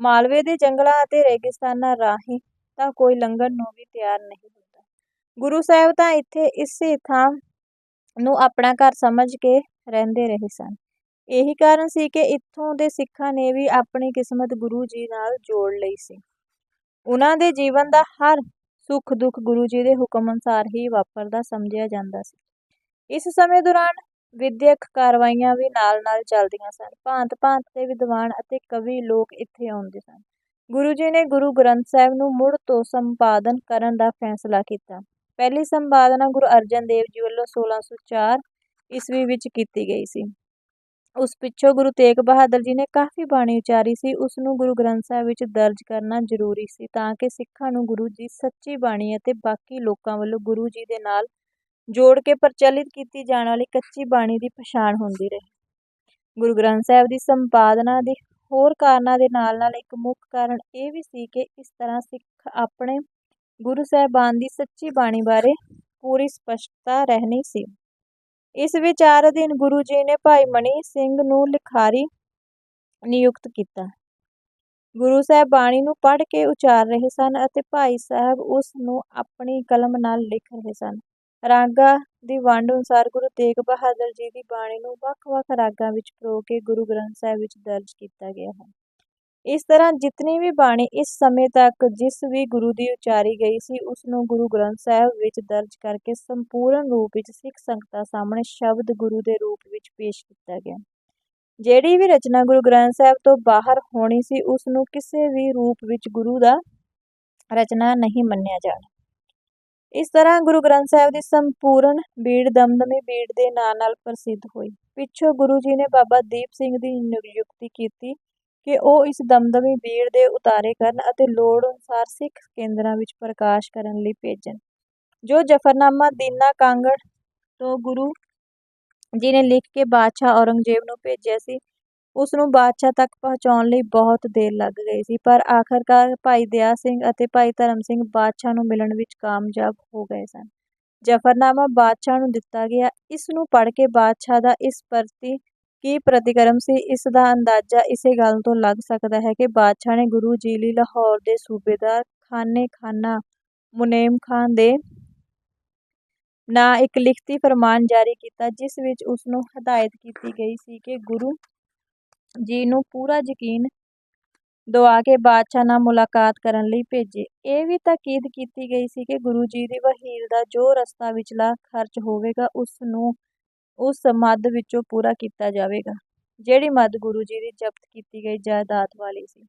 ਮਾਲਵੇ ਦੇ ਜੰਗਲਾਂ ਅਤੇ ਰੇਗਿਸਤਾਨਾਂ ਰਾਹੀਂ ਤਾਂ ਕੋਈ ਲੰਘਣ ਨੂੰ ਵੀ ਤਿਆਰ ਨਹੀਂ ਹੁੰਦਾ। ਗੁਰੂ ਸਾਹਿਬ ਤਾਂ ਇੱਥੇ ਇਸੇ ਥਾਂ ਨੂੰ ਆਪਣਾ ਘਰ ਸਮਝ ਕੇ ਰਹਿੰਦੇ ਰਹੇ ਸਨ। ਇਹੀ ਕਾਰਨ ਸੀ ਕਿ ਇੱਥੋਂ ਦੇ ਸਿੱਖਾਂ ਨੇ ਵੀ ਆਪਣੀ ਕਿਸਮਤ ਗੁਰੂ ਜੀ ਨਾਲ ਜੋੜ ਲਈ ਸੀ। ਉਹਨਾਂ ਦੇ ਜੀਵਨ ਦਾ ਹਰ ਸੁੱਖ ਦੁੱਖ ਗੁਰੂ ਜੀ ਦੇ ਹੁਕਮ ਅਨੁਸਾਰ ਹੀ ਵਾਪਰਦਾ ਸਮਝਿਆ ਜਾਂਦਾ ਸੀ। ਇਸ ਸਮੇਂ ਦੌਰਾਨ ਵਿੱਦਿਅਕ ਕਾਰਵਾਈਆਂ ਵੀ ਨਾਲ ਨਾਲ ਚੱਲਦੀਆਂ ਸਨ। ਭਾਂਤ ਭਾਂਤ ਦੇ ਵਿਦਵਾਨ ਅਤੇ ਕਵੀ ਲੋਕ ਇੱਥੇ ਆਉਂਦੇ ਸਨ। ਗੁਰੂ ਜੀ ਨੇ ਗੁਰੂ ਗ੍ਰੰਥ ਸਾਹਿਬ ਨੂੰ ਮੁੜ ਤੋਂ ਸੰਪਾਦਨ ਕਰਨ ਦਾ ਫੈਸਲਾ ਕੀਤਾ। ਪਹਿਲੀ ਸੰਪਾਦਨਾ ਗੁਰੂ ਅਰਜਨ ਦੇਵ ਜੀ ਵੱਲੋਂ ਸੋਲਾਂ ਸੌ ਚਾਰ ਈਸਵੀ ਵਿੱਚ ਕੀਤੀ ਗਈ ਸੀ। ਉਸ ਪਿੱਛੋਂ ਗੁਰੂ ਤੇਗ ਬਹਾਦਰ ਜੀ ਨੇ ਕਾਫੀ ਬਾਣੀ ਉਚਾਰੀ ਸੀ। ਉਸ ਨੂੰ ਗੁਰੂ ਗ੍ਰੰਥ ਸਾਹਿਬ ਵਿੱਚ ਦਰਜ ਕਰਨਾ ਜ਼ਰੂਰੀ ਸੀ ਤਾਂ ਕਿ ਸਿੱਖਾਂ ਨੂੰ ਗੁਰੂ ਦੀ ਸੱਚੀ ਬਾਣੀ ਅਤੇ ਬਾਕੀ ਲੋਕਾਂ ਵੱਲੋਂ ਗੁਰੂ ਜੀ ਦੇ ਨਾਲ ਜੋੜ ਕੇ ਪ੍ਰਚਲਿਤ ਕੀਤੀ ਜਾਣ ਵਾਲੀ ਕੱਚੀ ਬਾਣੀ ਦੀ ਪਛਾਣ ਹੁੰਦੀ ਰਹੀ ਗੁਰੂ ਗ੍ਰੰਥ ਸਾਹਿਬ ਦੀ ਸੰਪਾਦਨਾ ਦੇ ਹੋਰ ਕਾਰਨਾਂ ਦੇ ਨਾਲ ਨਾਲ ਇੱਕ ਮੁੱਖ ਕਾਰਨ ਇਹ ਵੀ ਸੀ ਕਿ ਇਸ ਤਰ੍ਹਾਂ ਸਿੱਖ ਆਪਣੇ ਗੁਰੂ ਸਾਹਿਬਾਨ ਦੀ ਸੱਚੀ ਬਾਣੀ ਬਾਰੇ ਪੂਰੀ ਸਪਸ਼ਟਤਾ ਰਹਿਣੀ ਸੀ। ਇਸ ਵਿਚਾਰ ਅਧੀਨ ਗੁਰੂ ਜੀ ਨੇ ਭਾਈ ਮਨੀ ਸਿੰਘ ਨੂੰ ਲਿਖਾਰੀ ਨਿਯੁਕਤ ਕੀਤਾ। ਗੁਰੂ ਸਾਹਿਬ ਬਾਣੀ ਨੂੰ ਪੜ੍ਹ ਕੇ ਉਚਾਰ ਰਹੇ ਸਨ ਅਤੇ ਭਾਈ ਸਾਹਿਬ ਉਸ ਨੂੰ ਆਪਣੀ ਕਲਮ ਨਾਲ ਲਿਖ ਰਹੇ ਸਨ। ਰਾਗਾਂ ਦੀ ਵੰਡ ਅਨੁਸਾਰ ਗੁਰੂ ਤੇਗ ਬਹਾਦਰ ਜੀ ਦੀ ਬਾਣੀ ਨੂੰ ਵੱਖ ਵੱਖ ਰਾਗਾਂ ਵਿੱਚ ਪਰੋ ਕੇ ਗੁਰੂ ਗ੍ਰੰਥ ਸਾਹਿਬ ਵਿੱਚ ਦਰਜ ਕੀਤਾ ਗਿਆ ਹੈ। ਇਸ ਤਰ੍ਹਾਂ ਜਿਤਨੀ ਵੀ ਬਾਣੀ ਇਸ ਸਮੇਂ ਤੱਕ ਜਿਸ ਵੀ ਗੁਰੂ ਦੀ ਉਚਾਰੀ ਗਈ ਸੀ, ਉਸ ਨੂੰ ਗੁਰੂ ਗ੍ਰੰਥ ਸਾਹਿਬ ਵਿੱਚ ਦਰਜ ਕਰਕੇ ਸੰਪੂਰਨ ਰੂਪ ਵਿੱਚ ਸਿੱਖ ਸੰਗਤਾਂ ਸਾਹਮਣੇ ਸ਼ਬਦ ਗੁਰੂ ਦੇ ਰੂਪ ਵਿੱਚ ਪੇਸ਼ ਕੀਤਾ ਗਿਆ। ਜਿਹੜੀ ਵੀ ਰਚਨਾ ਗੁਰੂ ਗ੍ਰੰਥ ਸਾਹਿਬ ਤੋਂ ਬਾਹਰ ਹੋਣੀ ਸੀ, ਉਸ ਨੂੰ ਕਿਸੇ ਵੀ ਰੂਪ ਵਿੱਚ ਗੁਰੂ ਦਾ ਰਚਨਾ ਨਹੀਂ ਮੰਨਿਆ ਜਾਣਾ। ਇਸ ਤਰ੍ਹਾਂ ਗੁਰੂ ਗ੍ਰੰਥ ਸਾਹਿਬ ਦੀ ਸੰਪੂਰਨ ਬੀੜ ਦਮਦਮੀ ਬੀੜ ਦੇ ਨਾਂ ਨਾਲ ਪ੍ਰਸਿੱਧ ਹੋਈ। ਪਿੱਛੋਂ ਗੁਰੂ ਜੀ ਨੇ ਬਾਬਾ ਦੀਪ ਸਿੰਘ ਦੀ ਨਿਯੁਕਤੀ ਕੀਤੀ ਕਿ ਉਹ ਇਸ ਦਮਦਮੀ ਬੀੜ ਦੇ ਉਤਾਰੇ ਕਰਨ ਅਤੇ ਲੋੜ ਅਨੁਸਾਰ ਸਿੱਖ ਕੇਂਦਰਾਂ ਵਿੱਚ ਪ੍ਰਕਾਸ਼ ਕਰਨ ਲਈ ਭੇਜਣ। ਜੋ ਜ਼ਫ਼ਰਨਾਮਾ ਦੀਨਾ ਕਾਂਗੜ ਤੋਂ ਗੁਰੂ ਜੀ ਨੇ ਲਿਖ ਕੇ ਬਾਦਸ਼ਾਹ ਔਰੰਗਜ਼ੇਬ ਨੂੰ ਭੇਜਿਆ ਸੀ ਉਸ ਨੂੰ ਬਾਦਸ਼ਾਹ ਤੱਕ ਪਹੁੰਚਾਉਣ ਲਈ ਬਹੁਤ ਦੇਰ ਲੱਗ ਗਈ ਸੀ, ਪਰ ਆਖਰਕਾਰ ਭਾਈ ਦਇਆ ਸਿੰਘ ਅਤੇ ਭਾਈ ਧਰਮ ਸਿੰਘ ਬਾਦਸ਼ਾਹ ਨੂੰ ਮਿਲਣ ਵਿੱਚ ਕਾਮਯਾਬ ਹੋ ਗਏ ਸਨ। ਜ਼ਫ਼ਰਨਾਮਾ ਬਾਦਸ਼ਾਹ ਨੂੰ ਦਿੱਤਾ ਗਿਆ। ਇਸ ਨੂੰ ਪੜ੍ਹ ਕੇ ਬਾਦਸ਼ਾਹ ਦਾ ਇਸ ਪ੍ਰਤੀ ਕੀ ਪ੍ਰਤੀਕਰਮ ਸੀ, ਇਸ ਦਾ ਅੰਦਾਜ਼ਾ ਇਸੇ ਗੱਲ ਤੋਂ ਲੱਗ ਸਕਦਾ ਹੈ ਕਿ ਬਾਦਸ਼ਾਹ ਨੇ ਗੁਰੂ ਜੀ ਲਈ ਲਾਹੌਰ ਦੇ ਸੂਬੇਦਾਰ ਖਾਨੇ ਖਾਨਾ ਮੁਨੇਮ ਖਾਨ ਦੇ ਨਾਂ ਇੱਕ ਲਿਖਤੀ ਫਰਮਾਨ ਜਾਰੀ ਕੀਤਾ, ਜਿਸ ਵਿੱਚ ਉਸ ਨੂੰ ਹਦਾਇਤ ਕੀਤੀ ਗਈ ਸੀ ਕਿ ਗੁਰੂ ਜੀ ਨੂੰ ਪੂਰਾ ਯਕੀਨ ਦਵਾ ਕੇ ਬਾਦਸ਼ਾਹ ਨਾਲ ਮੁਲਾਕਾਤ ਕਰਨ ਲਈ ਭੇਜੇ। ਇਹ ਵੀ ਤਾਕੀਦ ਕੀਤੀ ਗਈ ਸੀ ਕਿ ਗੁਰੂ ਜੀ ਦੀ ਵਹੀਰ ਦਾ ਜੋ ਰਸਤਾ ਵਿਚਲਾ ਖਰਚ ਹੋਵੇਗਾ, ਉਸ ਨੂੰ ਉਸ ਮਦ ਵਿੱਚੋਂ ਪੂਰਾ ਕੀਤਾ ਜਾਵੇਗਾ, ਜਿਹੜੀ ਮਦ ਗੁਰੂ ਜੀ ਦੀ ਜ਼ਬਤ ਕੀਤੀ ਗਈ ਜਾਇਦਾਦ ਵਾਲੀ ਸੀ।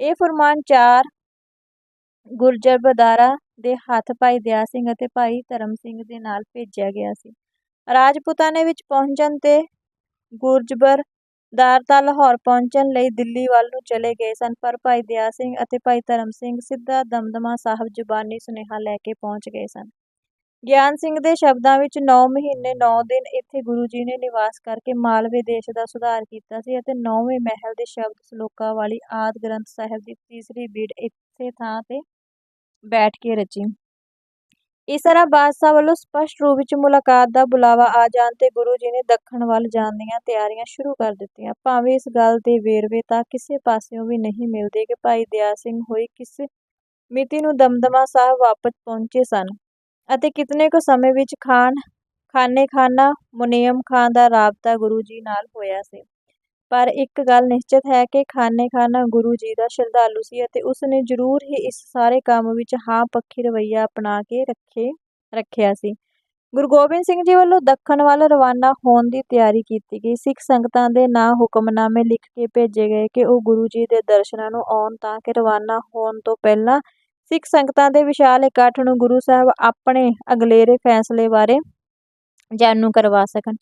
ਇਹ ਫਰਮਾਨ ਚਾਰ ਗੁਰਜਰ ਬਦਾਰਾ ਦੇ ਹੱਥ ਭਾਈ ਦਇਆ ਸਿੰਘ ਅਤੇ ਭਾਈ ਧਰਮ ਸਿੰਘ ਦੇ ਨਾਲ ਭੇਜਿਆ ਗਿਆ ਸੀ। ਰਾਜਪੂਤਾਨੇ ਵਿੱਚ ਪਹੁੰਚਣ ਤੇ ਗੁਰਜਬਰ ਦਾਰਤਾ ਲਾਹੌਰ ਪਹੁੰਚਣ ਲਈ ਦਿੱਲੀ ਵੱਲ ਨੂੰ ਚਲੇ ਗਏ ਸਨ, ਪਰ ਭਾਈ ਦਇਆ ਸਿੰਘ ਅਤੇ ਭਾਈ ਧਰਮ ਸਿੰਘ ਸਿੱਧਾ ਦਮਦਮਾ ਸਾਹਿਬ ਜ਼ੁਬਾਨੀ ਸੁਨੇਹਾ ਲੈ ਕੇ ਪਹੁੰਚ ਗਏ ਸਨ। ਗਿਆਨ ਸਿੰਘ ਦੇ ਸ਼ਬਦਾਂ ਵਿੱਚ ਨੌਂ ਮਹੀਨੇ, ਨੌਂ ਦਿਨ ਇੱਥੇ ਗੁਰੂ ਜੀ ਨੇ ਨਿਵਾਸ ਕਰਕੇ ਮਾਲਵੇ ਦੇਸ਼ ਦਾ ਸੁਧਾਰ ਕੀਤਾ ਸੀ ਅਤੇ ਨੌਵੇਂ ਮਹਿਲ ਦੇ ਸ਼ਬਦ ਸਲੋਕਾਂ ਵਾਲੀ ਆਦਿ ਗ੍ਰੰਥ ਸਾਹਿਬ ਦੀ ਤੀਸਰੀ ਬੀੜ ਇਸੇ ਥਾਂ ਤੇ ਬੈਠ ਕੇ ਰਚੀ। ਇਸ ਤਰ੍ਹਾਂ ਬਾਦਸ਼ਾਹ ਵੱਲੋਂ ਸਪਸ਼ਟ ਰੂਪ ਵਿੱਚ ਮੁਲਾਕਾਤ ਦਾ ਬੁਲਾਵਾ ਆ ਜਾਣ ਤੇ ਗੁਰੂ ਜੀ ਨੇ ਦੱਖਣ ਵੱਲ ਜਾਣ ਦੀਆਂ ਤਿਆਰੀਆਂ ਸ਼ੁਰੂ ਕਰ ਦਿੱਤੀਆਂ। ਭਾਵੇਂ ਇਸ ਗੱਲ ਦੇ ਵੇਰਵੇ ਤਾਂ ਕਿਸੇ ਪਾਸਿਓਂ ਵੀ ਨਹੀਂ ਮਿਲਦੇ ਕਿ ਭਾਈ ਦਿਆ ਸਿੰਘ ਹੋਈ ਕਿਸ ਮਿਤੀ ਨੂੰ ਦਮਦਮਾ ਸਾਹਿਬ ਵਾਪਸ ਪਹੁੰਚੇ ਸਨ ਅਤੇ ਕਿਤਨੇ ਕੁ ਸਮੇਂ ਵਿੱਚ ਖਾਨ ਖਾਨੇ ਖਾਨਾ ਮੁਨੇਮ ਖਾਂ ਦਾ ਰਾਬਤਾ ਗੁਰੂ ਜੀ ਨਾਲ ਹੋਇਆ ਸੀ। ਪਰ ਇੱਕ ਗੱਲ ਨਿਸ਼ਚਿਤ ਹੈ ਕਿ ਖਾਨੇ ਖਾਨਾ ਗੁਰੂ ਜੀ ਦਾ ਸ਼ਰਧਾਲੂ ਸੀ ਅਤੇ ਉਸ ਨੇ ਜ਼ਰੂਰ ਹੀ ਇਸ ਸਾਰੇ ਕੰਮ ਵਿੱਚ ਹਾਂ ਪੱਖੀ ਰਵੱਈਆ ਅਪਣਾ ਕੇ ਰੱਖੇ, ਰੱਖਿਆ ਸੀ। ਗੁਰੂ ਗੋਬਿੰਦ ਸਿੰਘ ਜੀ ਵੱਲੋਂ ਦੱਖਣ ਵੱਲ ਰਵਾਨਾ ਹੋਣ ਦੀ ਤਿਆਰੀ ਕੀਤੀ ਗਈ। ਸਿੱਖ ਸੰਗਤਾਂ ਦੇ ਨਾਂ ਹੁਕਮਨਾਮੇ ਲਿਖ ਕੇ ਭੇਜੇ ਗਏ ਕਿ ਉਹ ਗੁਰੂ ਜੀ ਦੇ ਦਰਸ਼ਨਾਂ ਨੂੰ ਆਉਣ ਤਾਂ ਕਿ ਰਵਾਨਾ ਹੋਣ ਤੋਂ ਪਹਿਲਾਂ ਸਿੱਖ ਸੰਗਤਾਂ ਦੇ ਵਿਸ਼ਾਲ ਇਕੱਠ ਨੂੰ ਗੁਰੂ ਸਾਹਿਬ ਆਪਣੇ ਅਗਲੇਰੇ ਫੈਸਲੇ ਬਾਰੇ ਜਾਣੂ ਕਰਵਾ ਸਕਣ।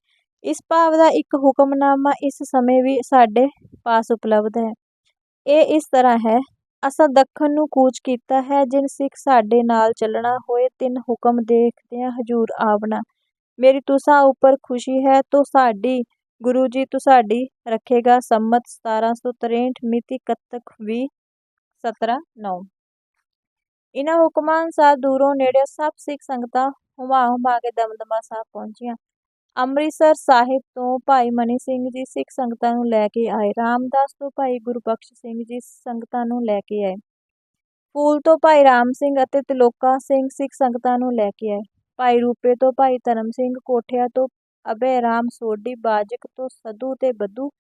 ਇਸ ਭਾਵ ਦਾ ਇੱਕ ਹੁਕਮਨਾਮਾ ਇਸ ਸਮੇਂ ਵੀ ਸਾਡੇ ਪਾਸ ਉਪਲਬਧ ਹੈ। ਇਹ ਇਸ ਤਰ੍ਹਾਂ ਹੈ, ਅਸਾਂ ਦੱਖਣ ਨੂੰ ਕੂਚ ਕੀਤਾ ਹੈ, ਜਿਨ ਸਿੱਖ ਸਾਡੇ ਨਾਲ ਚੱਲਣਾ ਹੋਏ, ਤਿੰਨ ਹੁਕਮ ਦੇਖਦਿਆਂ ਹਜ਼ੂਰ ਆਵਣਾ ਮੇਰੀ ਤੁਸਾਂ ਉੱਪਰ ਖੁਸ਼ੀ ਹੈ, ਤੋ ਸਾਡੀ ਗੁਰੂ ਜੀ ਤੁਸਾਡੀ ਰੱਖੇਗਾ ਸੰਮਤ ਸਤਾਰਾਂ ਸੌ ਤਰੇਹਠ ਮਿਤੀ ਕੱਤਕ ਵੀਹ ਸਤਰਾਂ ਨੌਂ। ਇਨ੍ਹਾਂ ਹੁਕਮਾਂ ਅਨੁਸਾਰ ਦੂਰੋਂ ਨੇੜਿਓਂ ਸਭ ਸਿੱਖ ਸੰਗਤਾਂ ਹੁਮਾ ਹੁਮਾ ਕੇ ਦਮਦਮਾ ਸਾਹਿਬ ਪਹੁੰਚੀਆਂ ਅੰਮ੍ਰਿਤਸਰ ਸਾਹਿਬ ਤੋਂ ਭਾਈ ਮਨੀ ਸਿੰਘ ਜੀ ਸਿੱਖ ਸੰਗਤਾਂ ਨੂੰ ਲੈ ਕੇ ਆਏ। ਰਾਮਦਾਸ ਤੋਂ ਭਾਈ ਗੁਰਬਖਸ਼ ਸਿੰਘ ਜੀ ਸੰਗਤਾਂ ਨੂੰ ਲੈ ਕੇ ਆਏ। ਫੂਲ ਤੋਂ ਭਾਈ ਰਾਮ ਸਿੰਘ ਅਤੇ ਤਿਲੋਕਾ ਸਿੰਘ ਸਿੱਖ ਸੰਗਤਾਂ ਨੂੰ ਲੈ ਕੇ ਆਏ। ਭਾਈ ਰੂਪੇ ਤੋਂ ਭਾਈ ਧਰਮ ਸਿੰਘ, ਕੋਠਿਆ ਤੋਂ ਅਬੇ ਰਾਮ, ਸੋਢੀ, ਬਾਜਕ ਤੋਂ ਸਧੂ ਤੇ ਬੱਧੂ,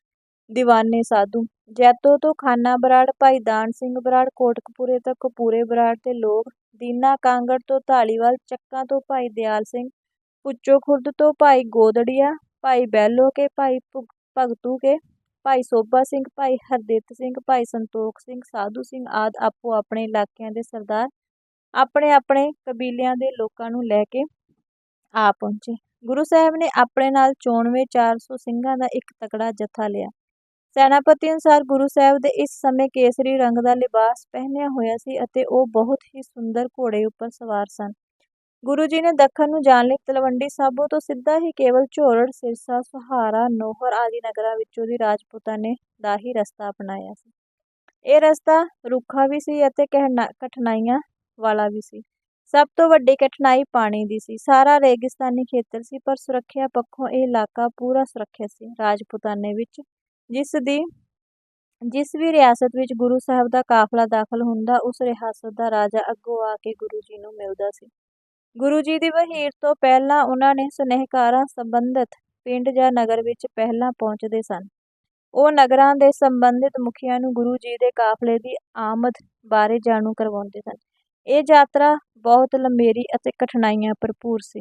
ਦੀਵਾਨੇ ਸਾਧੂ। ਜੈਤੋ ਤੋਂ ਖਾਨਾ ਬਰਾੜ, ਭਾਈ ਦਾਨ ਸਿੰਘ ਬਰਾੜ, ਕੋਟਕਪੂਰੇ ਤੋਂ ਕਪੂਰੇ ਬਰਾੜ ਤੇ ਲੋਕ। ਦੀਨਾ ਕਾਂਗੜ ਤੋਂ ਢਾਲੀਵਾਲ ਚੱਕਾਂ ਤੋਂ ਭਾਈ ਦਿਆਲ ਸਿੰਘ ਪੁੱਚੋ ਖੁਰਦ ਤੋਂ, ਭਾਈ ਗੋਦੜੀਆ, ਭਾਈ ਬੈਲੋ ਕੇ, ਭਾਈ ਭੁਗ- ਭਗਤੂ ਕੇ, ਭਾਈ ਸੋਭਾ ਸਿੰਘ, ਭਾਈ ਹਰਦਿੱਤ ਸਿੰਘ, ਭਾਈ ਸੰਤੋਖ ਸਿੰਘ, ਸਾਧੂ ਸਿੰਘ ਆਦਿ ਆਪੋ ਆਪਣੇ ਇਲਾਕਿਆਂ ਦੇ ਸਰਦਾਰ, ਆਪਣੇ ਆਪਣੇ ਕਬੀਲਿਆਂ ਦੇ ਲੋਕਾਂ ਨੂੰ ਲੈ ਕੇ ਆ ਪਹੁੰਚੇ। ਗੁਰੂ ਸਾਹਿਬ ਨੇ ਆਪਣੇ ਨਾਲ ਚੋਣਵੇਂ 400 ਸਿੰਘਾਂ ਦਾ ਇੱਕ ਤਕੜਾ ਜਥਾ ਲਿਆ। ਸੈਨਾਪਤੀ ਅਨੁਸਾਰ ਗੁਰੂ ਸਾਹਿਬ ਦੇ ਇਸ ਸਮੇਂ ਕੇਸਰੀ ਰੰਗ ਦਾ ਲਿਬਾਸ ਪਹਿਨਿਆ ਹੋਇਆ ਸੀ ਅਤੇ ਉਹ ਬਹੁਤ ਹੀ ਸੁੰਦਰ ਘੋੜੇ ਉੱਪਰ ਸਵਾਰ ਸਨ। ਗੁਰੂ ਜੀ ਨੇ ਦੱਖਣ ਨੂੰ ਜਾਣ ਲਈ ਤਲਵੰਡੀ ਸਾਬੋ ਤੋਂ ਸਿੱਧਾ ਹੀ ਕੇਵਲ ਝੋਰੜ, ਸਿਰਸਾ, ਸਹਾਰਾ, ਨੋਹਰ ਆਦਿ ਨਗਰਾਂ ਵਿੱਚੋਂ ਦੀ ਰਾਜਪੂਤਾਨੇ ਦਾ ਹੀ ਰਸਤਾ ਅਪਣਾਇਆ ਸੀ। ਇਹ ਰਸਤਾ ਰੁੱਖਾ ਵੀ ਸੀ ਅਤੇ ਕਹਿਣਾ- ਕਠਿਨਾਈਆਂ ਵਾਲਾ ਵੀ ਸੀ। ਸਭ ਤੋਂ ਵੱਡੀ ਕਠਿਨਾਈ ਪਾਣੀ ਦੀ ਸੀ। ਸਾਰਾ ਰੇਗਿਸਤਾਨੀ ਖੇਤਰ ਸੀ, ਪਰ ਸੁਰੱਖਿਆ ਪੱਖੋਂ ਇਹ ਇਲਾਕਾ ਪੂਰਾ ਸੁਰੱਖਿਅਤ ਸੀ। ਰਾਜਪੂਤਾਨੇ ਵਿੱਚ ਜਿਸ ਦੀ, ਜਿਸ ਵੀ ਰਿਆਸਤ ਵਿੱਚ ਗੁਰੂ ਸਾਹਿਬ ਦਾ ਕਾਫਲਾ ਦਾਖਲ ਹੁੰਦਾ, ਉਸ ਰਿਆਸਤ ਦਾ ਰਾਜਾ ਅੱਗੋਂ ਆ ਕੇ ਗੁਰੂ ਜੀ ਨੂੰ ਮਿਲਦਾ ਸੀ। ਗੁਰੂ ਜੀ ਦੀ ਵਹੀਰ ਤੋਂ ਪਹਿਲਾਂ ਉਹਨਾਂ ਨੇ ਸੁਨੇਹਕਾਰਾਂ ਸੰਬੰਧਿਤ ਪਿੰਡ ਜਾਂ ਨਗਰ ਵਿੱਚ ਪਹਿਲਾਂ ਪਹੁੰਚਦੇ ਸਨ। ਉਹ ਨਗਰਾਂ ਦੇ ਸੰਬੰਧਿਤ ਮੁਖੀਆਂ ਨੂੰ ਗੁਰੂ ਜੀ ਦੇ ਕਾਫਲੇ ਦੀ ਆਮਦ ਬਾਰੇ ਜਾਣੂ ਕਰਵਾਉਂਦੇ ਸਨ। ਇਹ ਯਾਤਰਾ ਬਹੁਤ ਲੰਮੇਰੀ ਅਤੇ ਕਠਿਨਾਈਆਂ ਭਰਪੂਰ ਸੀ।